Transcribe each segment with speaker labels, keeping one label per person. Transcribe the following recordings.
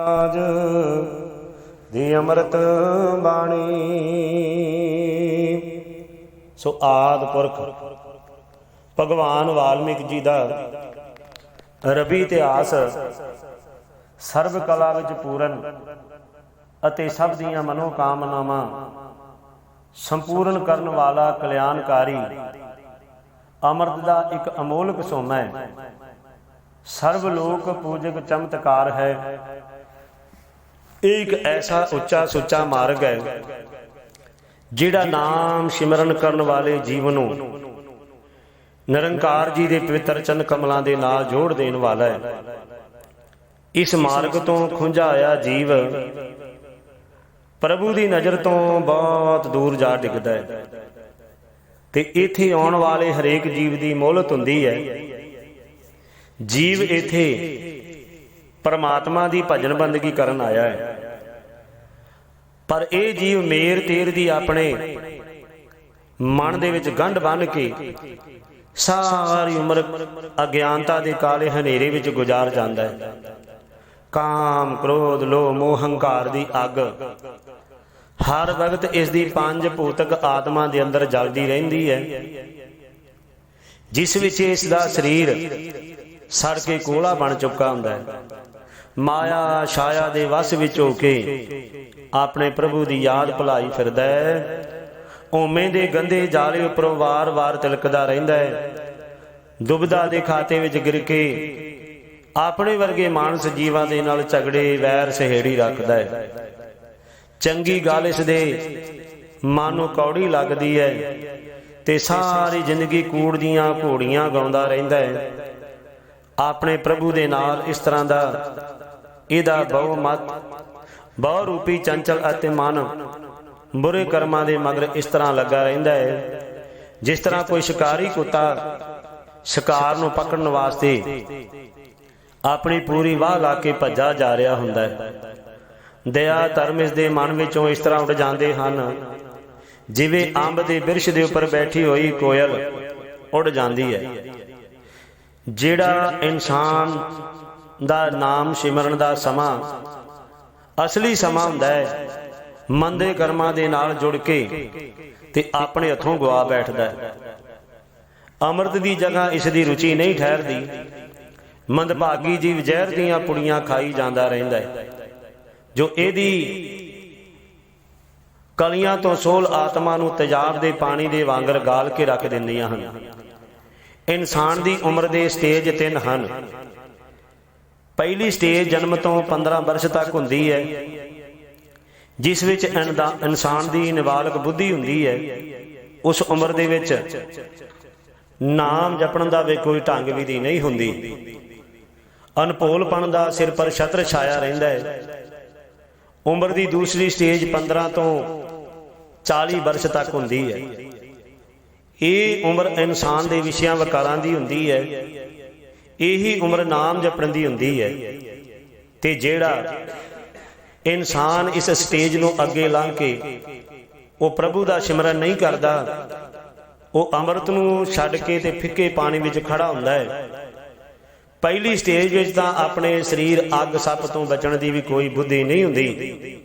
Speaker 1: ਰਾਜ ਦੀ ਅੰਮ੍ਰਿਤ ਬਾਣੀ। ਸੋ ਆਦ ਪੁਰਖ, ਭਗਵਾਨ ਵਾਲਮੀਕ ਜੀ ਦਾ ਰਬੀ ਇਤਿਹਾਸ ਸਰਬ ਕਲਾ ਵਿੱਚ ਪੂਰਨ ਅਤੇ ਸਭ ਦੀਆਂ ਮਨੋ ਕਾਮਨਾਵਾਂ ਸੰਪੂਰਨ ਕਰਨ ਵਾਲਾ ਕਲਿਆਣਕਾਰੀ ਅੰਮ੍ਰਿਤ ਦਾ ਇੱਕ ਅਮੋਲਕ ਸੋਨਾ ਹੈ। ਸਰਵ ਲੋਕ ਪੂਜਕ ਚਮਤਕਾਰ ਹੈ। ਇਹ ਇੱਕ ਐਸਾ ਉੱਚਾ ਸੁੱਚਾ ਮਾਰਗ ਹੈ ਜਿਹੜਾ ਨਾਮ ਸਿਮਰਨ ਕਰਨ ਵਾਲੇ ਜੀਵ ਨੂੰ ਨਿਰੰਕਾਰ ਜੀ ਦੇ ਪਵਿੱਤਰ ਚਰਨ ਕਮਲਾਂ ਦੇ ਨਾਲ ਜੋੜ ਦੇਣ ਵਾਲਾ ਹੈ ਇਸ ਮਾਰਗ ਤੋਂ ਖੁੰਝਾ ਆਇਆ ਜੀਵ ਪ੍ਰਭੂ ਦੀ ਨਜ਼ਰ ਤੋਂ ਬਹੁਤ ਦੂਰ ਜਾ ਡਿੱਗਦਾ ਹੈ ਤੇ ਇੱਥੇ ਆਉਣ ਵਾਲੇ ਹਰੇਕ ਜੀਵ ਦੀ ਮੋਹਲਤ ਹੁੰਦੀ ਹੈ ਜੀਵ ਇੱਥੇ ਪਰਮਾਤਮਾ ਦੀ ਭਜਨ ਬੰਦਗੀ ਕਰਨ ਆਇਆ ਹੈ। ਪਰ ਇਹ ਜੀਵ ਮੇਰ ਤੇਰ ਦੀ ਆਪਣੇ ਮਨ ਦੇ ਵਿੱਚ ਗੰਢ ਬੰਨ ਕੇ ਸਾਰੀ ਉਮਰ ਅਗਿਆਨਤਾ ਦੇ ਕਾਲੇ ਹਨੇਰੇ ਵਿੱਚ ਗੁਜ਼ਾਰ ਜਾਂਦਾ ਹੈ। ਕਾਮ, ਕ੍ਰੋਧ, ਲੋਭ, ਮੋਹ, ਹੰਕਾਰ ਦੀ ਅੱਗ ਹਰ ਵਕਤ ਇਸ ਦੀ ਪੰਜ ਭੂਤਕ ਆਤਮਾ ਦੇ ਅੰਦਰ ਜਲਦੀ ਰਹਿੰਦੀ ਹੈ। ਜਿਸ ਵਿੱਚ ਇਸ ਦਾ ਸਰੀਰ ਸੜ ਕੇ ਕੋਲਾ ਬਣ ਚੁੱਕਾ ਹੁੰਦਾ ਹੈ। ਮਾਇਆ ਛਾਇਆ ਦੇ ਵਸ ਵਿੱਚ ਹੋ ਕੇ ਆਪਣੇ ਪ੍ਰਭੂ ਦੀ ਯਾਦ ਭੁਲਾਈ ਫਿਰਦਾ ਹੈ। ਓਵੇਂ ਦੇ ਗੰਦੇ ਜਾਲੇ ਉੱਪਰੋਂ ਵਾਰ-ਵਾਰ ਤਿਲਕਦਾ ਰਹਿੰਦਾ ਹੈ। ਦੁਬਦਾ ਦੇ ਖਾਤੇ ਵਿੱਚ ਗਿਰ ਕੇ ਆਪਣੇ ਵਰਗੇ ਮਾਨਸ ਜੀਵਾਂ ਦੇ ਨਾਲ ਝਗੜੇ, ਵੈਰ ਸਹੇੜੀ ਰੱਖਦਾ ਹੈ। ਚੰਗੀ ਗੱਲ ਇਸ ਦੇ ਮਨ ਨੂੰ ਕੌੜੀ ਲੱਗਦੀ ਹੈ ਤੇ ਸਾਰੀ ਜ਼ਿੰਦਗੀ ਕੂੜ ਦੀਆਂ ਘੋੜੀਆਂ ਗਾਉਂਦਾ ਰਹਿੰਦਾ ਹੈ। ਆਪਣੇ ਪ੍ਰਭੂ ਦੇ ਨਾਲ ਇਸ ਤਰ੍ਹਾਂ ਦਾ ਇਹਦਾ ਬਹੁ ਮਤ, ਬਹੁ ਰੂਪੀ ਚੰਚਲ ਅਤੇ ਮਨ ਬੁਰੇ ਕਰਮਾਂ ਦੇ ਮਗਰ ਇਸ ਤਰ੍ਹਾਂ ਲੱਗਾ ਰਹਿੰਦਾ ਹੈ, ਜਿਸ ਤਰ੍ਹਾਂ ਕੋਈ ਸ਼ਿਕਾਰੀ ਕੁੱਤਾ ਸ਼ਿਕਾਰ ਨੂੰ ਪਕੜਨ ਵਾਸਤੇ ਆਪਣੀ ਪੂਰੀ ਵਾਹ ਲਾ ਕੇ ਭੱਜਾ ਜਾ ਰਿਹਾ ਹੁੰਦਾ ਹੈ। ਦਇਆ ਧਰਮ ਇਸ ਦੇ ਮਨ ਵਿੱਚੋਂ ਇਸ ਤਰ੍ਹਾਂ ਉੱਡ ਜਾਂਦੇ ਹਨ, ਜਿਵੇਂ ਅੰਬ ਦੇ ਬਿਰਸ਼ ਦੇ ਉੱਪਰ ਬੈਠੀ ਹੋਈ ਕੋਇਲ ਉੱਡ ਜਾਂਦੀ ਹੈ। ਜਿਹੜਾ ਇਨਸਾਨ ਦਾ ਨਾਮ ਸਿਮਰਨ ਦਾ ਸਮਾਂ। ਅਸਲੀ ਸਮਾਂ ਹੁੰਦਾ ਹੈ। ਮੰਦੇ ਕਰਮਾਂ ਦੇ ਨਾਲ ਜੁੜ ਕੇ ਤੇ ਆਪਣੇ ਹੱਥੋਂ ਗਵਾ ਬੈਠਦਾ ਹੈ। ਅੰਮ੍ਰਿਤ ਦੀ ਜਗ੍ਹਾ ਇਸ ਦੀ ਰੁਚੀ ਨਹੀਂ ਠਹਿਰਦੀ। ਮੰਦਭਾਗੀ ਜੀਵ ਜ਼ਹਿਰ ਦੀਆਂ ਪੁੜੀਆਂ ਖਾਈ ਜਾਂਦਾ ਰਹਿੰਦਾ ਹੈ। ਜੋ ਇਹਦੀ ਕਲੀਆਂ ਤੋਂ ਸੋਲ ਆਤਮਾ ਨੂੰ ਤੇਜ਼ਾਬ ਦੇ ਪਾਣੀ ਦੇ ਵਾਂਗਰ ਗਾਲ ਕੇ ਰੱਖ ਦਿੰਦੀਆਂ ਹਨ। ਇਨਸਾਨ ਦੀ ਉਮਰ ਦੇ ਸਟੇਜ ਤਿੰਨ ਹਨ। ਪਹਿਲੀ ਸਟੇਜ ਜਨਮ ਤੋਂ 15 ਵਰਸ਼ ਤੱਕ ਹੁੰਦੀ ਹੈ, ਜਿਸ ਵਿੱਚ ਇਨਸਾਨ ਦੀ ਨਿਵਾਲਕ ਬੁੱਧੀ ਹੁੰਦੀ ਹੈ, ਉਸ ਉਮਰ ਦੇ ਵਿੱਚ ਨਾਮ ਜਪਣ ਦਾ ਵੀ ਕੋਈ ਢੰਗ ਵਿਧੀ ਨਹੀਂ ਹੁੰਦੀ। ਅਨਪੋਲਪਣ ਦਾ ਸਿਰ ਪਰ ਛਤਰ ਛਾਇਆ ਰਹਿੰਦਾ ਹੈ। ਉਮਰ ਦੀ ਦੂਸਰੀ ਸਟੇਜ 15 ਤੋਂ 40 ਵਰਸ਼ ਤੱਕ ਹੁੰਦੀ ਹੈ। ਇਹ ਉਮਰ ਇਨਸਾਨ ਦੇ ਵਿਸ਼ਿਆਂ ਵਕਾਰਾਂ ਦੀ ਹੁੰਦੀ ਹੈ। ਇਹੀ ਉਮਰ ਨਾਮ ਜਪਣ ਦੀ ਹੁੰਦੀ ਹੈ। ਤੇ ਜਿਹੜਾ ਇਨਸਾਨ ਇਸ ਸਟੇਜ ਨੂੰ ਅੱਗੇ ਲੰਘ ਕੇ ਉਹ ਪ੍ਰਭੂ ਦਾ ਸਿਮਰਨ ਨਹੀਂ ਕਰਦਾ ਉਹ ਅੰਮ੍ਰਿਤ ਨੂੰ ਛੱਡ ਕੇ ਤੇ ਫਿੱਕੇ ਪਾਣੀ ਵਿੱਚ ਖੜਾ ਹੁੰਦਾ ਹੈ। ਪਹਿਲੀ ਸਟੇਜ ਵਿੱਚ ਤਾਂ ਆਪਣੇ ਸਰੀਰ ਅੱਗ ਸੱਪ ਤੋਂ ਬਚਣ ਦੀ ਵੀ ਕੋਈ ਬੁੱਧੀ ਨਹੀਂ ਹੁੰਦੀ।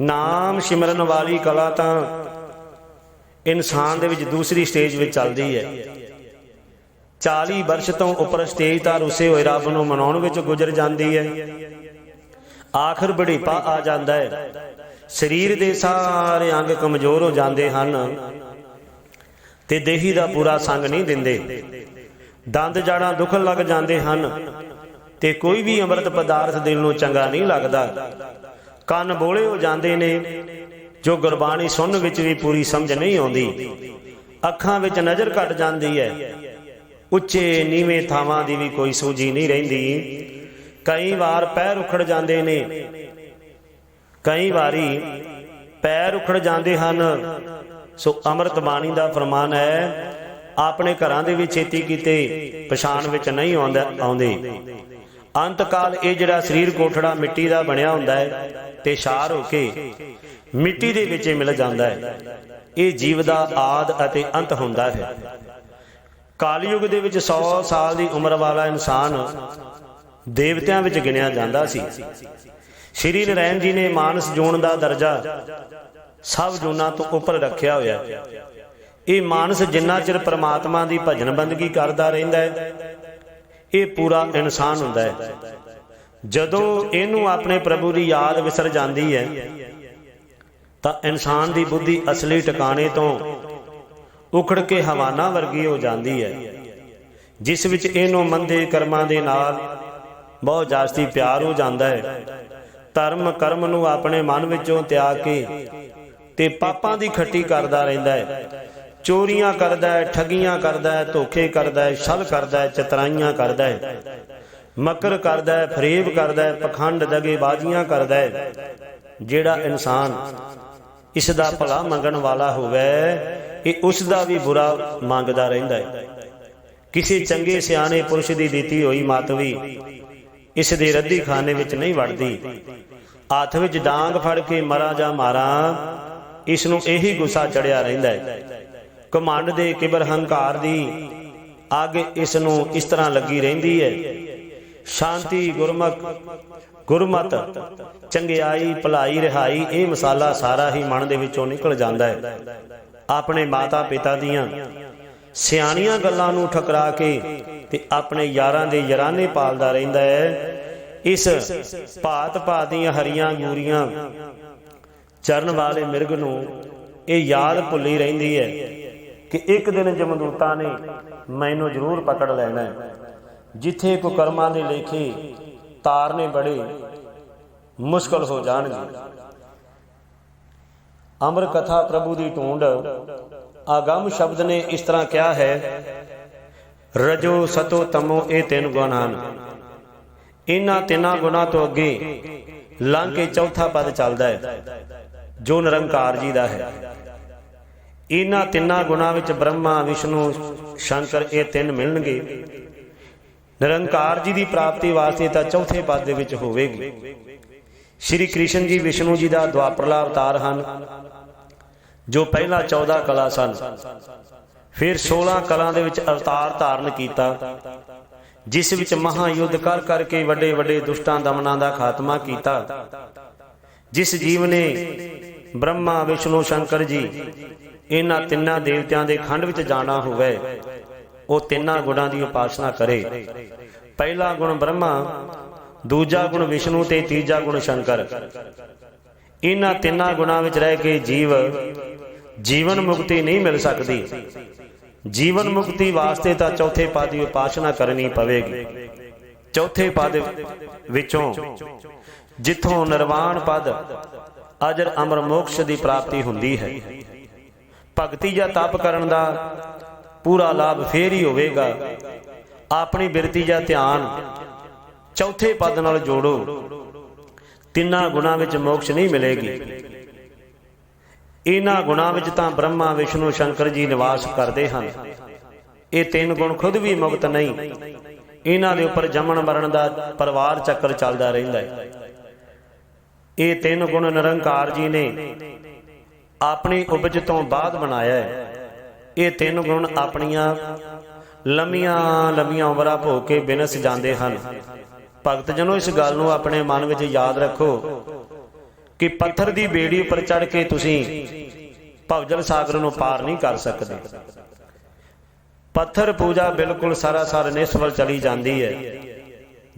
Speaker 1: ਨਾਮ ਸਿਮਰਨ ਵਾਲੀ ਕਲਾ ਤਾਂ ਇਨਸਾਨ ਦੇ ਵਿੱਚ ਦੂਸਰੀ ਸਟੇਜ ਵਿੱਚ ਚੱਲਦੀ ਹੈ। 40 ਵਰਸ਼ ਤੋਂ ਉੱਪਰ ਸਟੇਜ ਤਾਂ ਰੁੱਸੇ ਹੋਏ ਰੱਬ ਨੂੰ ਮਨਾਉਣ ਵਿੱਚ ਗੁਜ਼ਰ ਜਾਂਦੀ ਹੈ। ਆਖਰ ਬੜੀਪਾ ਆ ਜਾਂਦਾ ਹੈ। ਸਰੀਰ ਦੇ ਸਾਰੇ ਅੰਗ ਕਮਜ਼ੋਰ ਹੋ ਜਾਂਦੇ ਹਨ ਤੇ ਦੇਹੀ ਦਾ ਪੂਰਾ ਸੰਗ ਨਹੀਂ ਦਿੰਦੇ। ਦੰਦ ਜਾੜਾਂ ਦੁਖਣ ਲੱਗ ਜਾਂਦੇ ਹਨ ਤੇ ਕੋਈ ਵੀ ਅੰਮ੍ਰਿਤ ਪਦਾਰਥ ਦਿਲ ਨੂੰ ਚੰਗਾ ਨਹੀਂ ਲੱਗਦਾ। ਕੰਨ ਬੋਲੇ ਹੋ ਜਾਂਦੇ ਨੇ, ਜੋ ਗੁਰਬਾਣੀ ਸੁਣਨ ਵਿੱਚ ਵੀ ਪੂਰੀ ਸਮਝ ਨਹੀਂ ਆਉਂਦੀ। ਅੱਖਾਂ ਵਿੱਚ ਨਜ਼ਰ ਘਟ ਜਾਂਦੀ ਹੈ। ਉੱਚੇ ਨੀਵੇਂ ਥਾਵਾਂ ਦੀ ਵੀ ਕੋਈ ਸੂਝੀ ਨਹੀਂ ਰਹਿੰਦੀ। ਕਈ ਵਾਰ ਪੈਰ ਉਖੜ ਜਾਂਦੇ ਨੇ। ਕਈ ਵਾਰੀ ਪੈਰ ਉਖੜ ਜਾਂਦੇ ਹਨ। ਸੋ ਅੰਮ੍ਰਿਤ ਬਾਣੀ ਦਾ ਫਰਮਾਨ ਹੈ, ਆਪਣੇ ਘਰਾਂ ਦੇ ਵਿੱਚ ਛੇਤੀ ਕੀਤੇ ਪਛਾਣ ਵਿੱਚ ਨਹੀਂ ਆਉਂਦਾ, ਆਉਂਦੇ। ਅੰਤ ਕਾਲ ਇਹ ਜਿਹੜਾ ਸਰੀਰ ਕੋਠੜਾ ਮਿੱਟੀ ਦਾ ਬਣਿਆ ਹੁੰਦਾ ਹੈ ਤੇ ਸ਼ਾਰ ਹੋ ਕੇ ਮਿੱਟੀ ਦੇ ਵਿੱਚ ਮਿਲ ਜਾਂਦਾ ਹੈ। ਇਹ ਜੀਵ ਦਾ ਆਦ ਅਤੇ ਅੰਤ ਹੁੰਦਾ ਹੈ। ਕਾਲਯੁਗ ਦੇ ਵਿੱਚ 100 ਸਾਲ ਦੀ ਉਮਰ ਵਾਲਾ ਇਨਸਾਨ ਦੇਵਤਿਆਂ ਵਿੱਚ ਗਿਣਿਆ ਜਾਂਦਾ ਸੀ ਸ਼੍ਰੀ ਨਰੈਣ ਜੀ ਨੇ ਮਾਨਸ ਜੋਨ ਦਾ ਦਰਜਾ ਸਭ ਜੋਨਾਂ ਤੋਂ ਉੱਪਰ ਰੱਖਿਆ ਹੋਇਆ ਹੈ। ਇਹ ਮਾਨਸ ਜਿੰਨਾ ਚਿਰ ਪ੍ਰਮਾਤਮਾ ਦੀ ਭਜਨ ਬੰਦਗੀ ਕਰਦਾ ਰਹਿੰਦਾ ਹੈ, ਇਹ ਪੂਰਾ ਇਨਸਾਨ ਹੁੰਦਾ ਹੈ ਜਦੋਂ ਇਹਨੂੰ ਆਪਣੇ ਪ੍ਰਭੂ ਦੀ ਯਾਦ ਵਿਸਰ ਜਾਂਦੀ ਹੈ, ਤਾਂ ਇਨਸਾਨ ਦੀ ਬੁੱਧੀ ਅਸਲੀ ਟਿਕਾਣੇ ਤੋਂ ਉਖੜ ਕੇ ਹਵਾਨਾ ਵਰਗੀ ਹੋ ਜਾਂਦੀ ਹੈ, ਜਿਸ ਵਿੱਚ ਇਹਨੂੰ ਮੰਦੇ ਕਰਮਾਂ ਦੇ ਨਾਲ ਬਹੁਤ ਜਾਸਤੀ ਪਿਆਰ ਹੋ ਜਾਂਦਾ ਹੈ। ਧਰਮ ਕਰਮ ਨੂੰ ਆਪਣੇ ਮਨ ਵਿੱਚੋਂ ਤਿਆਗ ਕੇ ਤੇ ਪਾਪਾਂ ਦੀ ਖੱਟੀ ਕਰਦਾ ਰਹਿੰਦਾ ਹੈ। ਚੋਰੀਆਂ ਕਰਦਾ ਹੈ, ਠਗੀਆਂ ਕਰਦਾ ਹੈ, ਧੋਖੇ ਕਰਦਾ ਹੈ, ਛਲ ਕਰਦਾ ਹੈ, ਚਤਰਾਈਆਂ ਕਰਦਾ ਹੈ। ਮਕਰ ਕਰਦਾ ਹੈ, ਫਰੇਬ ਕਰਦਾ ਹੈ, ਪਖੰਡ ਦਗੇਬਾਜ਼ੀਆਂ ਕਰਦਾ ਹੈ, ਜਿਹੜਾ ਇਨਸਾਨ ਇਸ ਦਾ ਭਲਾ ਮੰਗਣ ਵਾਲਾ ਹੋਵੇ, ਇਹ ਉਸ ਦਾ ਵੀ ਬੁਰਾ ਮੰਗਦਾ ਰਹਿੰਦਾ ਹੈ। ਕਿਸੇ ਚੰਗੇ ਸਿਆਣੇ ਪੁਰਸ਼ ਦੀ ਦਿੱਤੀ ਹੋਈ ਮਤ ਵੀ ਇਸ ਦੇ ਰੱਦੀ ਖਾਨੇ ਵਿੱਚ ਨਹੀਂ ਵੜਦੀ। ਹੱਥ ਵਿੱਚ ਡਾਂਗ ਫੜ ਕੇ ਮਰਾ ਜਾਂ ਮਾਰਾ, ਇਸ ਨੂੰ ਇਹੀ ਗੁੱਸਾ ਚੜਿਆ ਰਹਿੰਦਾ ਹੈ। ਕਮੰਡ ਦੇ ਕਿਬਰ ਹੰਕਾਰ ਦੀ ਅੱਗ ਇਸ ਨੂੰ ਇਸ ਤਰ੍ਹਾਂ ਲੱਗੀ ਰਹਿੰਦੀ ਹੈ। ਸ਼ਾਂਤੀ ਗੁਰਮੁਖ ਗੁਰਮਤ ਚੰਗਿਆਈ ਭਲਾਈ, ਰਿਹਾਈ, ਇਹ ਮਸਾਲਾ ਸਾਰਾ ਹੀ ਮਨ ਦੇ ਵਿੱਚੋਂ ਨਿਕਲ ਜਾਂਦਾ ਹੈ। ਆਪਣੇ ਮਾਤਾ ਪਿਤਾ ਦੀਆਂ ਸਿਆਣੀਆਂ ਗੱਲਾਂ ਨੂੰ ਠਕਰਾ ਕੇ ਤੇ ਆਪਣੇ ਯਾਰਾਂ ਦੇ ਯਾਰਾਨੇ ਪਾਲਦਾ ਰਹਿੰਦਾ ਹੈ। ਇਸ ਭਾਤ ਭਾਤ ਦੀਆਂ ਹਰੀਆਂ ਗੂਰੀਆਂ ਚਰਨ ਵਾਲੇ ਮਿਰਗ ਨੂੰ ਇਹ ਯਾਦ ਭੁੱਲੀ ਰਹਿੰਦੀ ਹੈ ਕਿ ਇੱਕ ਦਿਨ ਜਮਦੂਤਾਂ ਨੇ ਮੈਨੂੰ ਜ਼ਰੂਰ ਪਕੜ ਲੈਣਾ ਹੈ। ਜਿੱਥੇ ਕੋ ਕਰਮਾਂ ਦੇ ਲੇਖੇ ਤਾਰਨੇ ਬੜੇ ਮੁਸ਼ਕਲ ਹੋ ਜਾਣਗੇ। ਅਮਰ ਕਥਾ ਪ੍ਰਭੂ ਦੀ ਟੂੰਡ ਆਗਮ ਸ਼ਬਦ ਨੇ ਇਸ ਤਰ੍ਹਾਂ ਕਿਹਾ ਹੈ, ਰਜੋ ਸਤੋ ਤਮੋ ਇਹ ਤਿੰਨ ਗੁਣ ਹਨ। ਇਹਨਾਂ ਤਿੰਨਾਂ ਗੁਣਾਂ ਤੋਂ ਅੱਗੇ ਲੰਘ ਕੇ ਚੌਥਾ ਪਦ ਚੱਲਦਾ ਹੈ, ਜੋ ਨਿਰੰਕਾਰ ਜੀ ਦਾ ਹੈ। ਇਹਨਾਂ ਤਿੰਨਾਂ ਗੁਣਾਂ ਵਿੱਚ ਬ੍ਰਹਮਾ, ਵਿਸ਼ਨੂੰ, ਸ਼ੰਕਰ ਇਹ ਤਿੰਨ ਮਿਲਣਗੇ। ਨਿਰੰਕਾਰ ਜੀ ਦੀ ਪ੍ਰਾਪਤੀ ਵਾਸਤੇ ਤਾਂ ਚੌਥੇ ਪਦ ਦੇ ਵਿੱਚ ਹੋਵੇਗੀ। ਸ਼੍ਰੀ ਕ੍ਰਿਸ਼ਨ ਜੀ, ਵਿਸ਼ਨੂੰ ਜੀ ਦਾ ਦੁਆਪਰਲਾ ਅਵਤਾਰ ਹਨ, ਜੋ ਪਹਿਲਾਂ 14 ਕਲਾ ਸਨ। ਫਿਰ 16 ਕਲਾ ਦੇ ਵਿੱਚ ਅਵਤਾਰ ਧਾਰਨ ਕੀਤਾ, ਜਿਸ ਵਿੱਚ ਮਹਾ ਯੁੱਧ ਕਰ ਕਰਕੇ ਵੱਡੇ ਵੱਡੇ ਦੁਸ਼ਟਾਂ ਦਮਨਾਂ ਦਾ ਖਾਤਮਾ ਕੀਤਾ। ਜਿਸ ਜੀਵ ਨੇ ਬ੍ਰਹਮਾ, ਵਿਸ਼ਨੂੰ, ਸ਼ੰਕਰ ਜੀ, ਇਹਨਾਂ ਤਿੰਨਾਂ ਦੇਵਤਿਆਂ ਦੇ ਖੰਡ ਵਿੱਚ ਜਾਣਾ ਹੋਵੇ। ਉਹ ਤਿੰਨਾਂ ਗੁਣਾਂ ਦੀ ਉਪਾਸਨਾ ਕਰੇ। ਪਹਿਲਾ ਗੁਣ ਬ੍ਰਹਮਾ, ਦੂਜਾ ਗੁਣ ਵਿਸ਼ਨੂੰ ਤੇ ਤੀਜਾ ਗੁਣ ਸ਼ੰਕਰ। ਇਹਨਾਂ ਤਿੰਨਾਂ ਗੁਣਾਂ ਵਿੱਚ ਰਹਿ ਕੇ ਜੀਵ ਜੀਵਨ ਮੁਕਤੀ ਨਹੀਂ ਮਿਲ ਸਕਦੀ। ਜੀਵਨ ਮੁਕਤੀ ਵਾਸਤੇ ਤਾਂ ਚੌਥੇ ਪਦ ਦੀ ਉਪਾਸਨਾ ਕਰਨੀ ਪਵੇਗੀ। ਚੌਥੇ ਪਦ ਵਿੱਚੋਂ ਜਿੱਥੋਂ ਨਿਰਵਾਣ ਪਦ, ਅਜਰ ਅਮਰ ਮੋਕਸ਼ ਦੀ ਪ੍ਰਾਪਤੀ ਹੁੰਦੀ ਹੈ। ਭਗਤੀ ਜਾਂ ਤਪ ਕਰਨ ਦਾ ਪੂਰਾ ਲਾਭ ਫੇਰ ਹੀ ਹੋਵੇਗਾ। ਆਪਣੀ ਬਿਰਤੀ ਜਾਂ ਧਿਆਨ ਚੌਥੇ ਪਦ ਨਾਲ ਜੋੜੋ। ਤਿੰਨਾਂ ਗੁਣਾਂ ਵਿੱਚ ਮੋਕਸ਼ ਨਹੀਂ ਮਿਲੇਗੀ। ਇਹਨਾਂ ਗੁਣਾਂ ਵਿੱਚ ਤਾਂ ਬ੍ਰਹਮਾ, ਵਿਸ਼ਨੂੰ, ਸ਼ੰਕਰ ਜੀ ਨਿਵਾਸ ਕਰਦੇ ਹਨ। ਇਹ ਤਿੰਨ ਗੁਣ ਖੁਦ ਵੀ ਮੁਕਤ ਨਹੀਂ। ਇਹਨਾਂ ਦੇ ਉੱਪਰ ਜਮਨ ਮਰਨ ਦਾ ਪਰਿਵਾਰ ਚੱਕਰ ਚੱਲਦਾ ਰਹਿੰਦਾ ਹੈ। ਇਹ ਤਿੰਨ ਗੁਣ ਨਿਰੰਕਾਰ ਜੀ ਨੇ ਆਪਣੀ ਉਪਜ ਤੋਂ ਬਾਅਦ ਬਣਾਇਆ ਹੈ। ਇਹ ਤਿੰਨ ਗੁਣ ਆਪਣੀਆਂ ਲੰਮੀਆਂ ਲੰਮੀਆਂ ਉਮਰਾਂ ਭੋਗ ਕੇ ਬਿਨਸ ਜਾਂਦੇ ਹਨ। ਭਗਤ ਜਨੋ, ਇਸ ਗੱਲ ਨੂੰ ਆਪਣੇ ਮਨ ਵਿੱਚ ਯਾਦ ਰੱਖੋ ਕਿ ਪੱਥਰ ਦੀ ਬੇੜੀ ਉੱਪਰ ਚੜ ਕੇ ਤੁਸੀਂ ਭਵਜਲ ਸਾਗਰ ਨੂੰ ਪਾਰ ਨਹੀਂ ਕਰ ਸਕਦੇ। ਪੱਥਰ ਪੂਜਾ ਬਿਲਕੁਲ ਸਰਾਸਰ ਨਿਸਫਲ ਚਲੀ ਜਾਂਦੀ ਹੈ।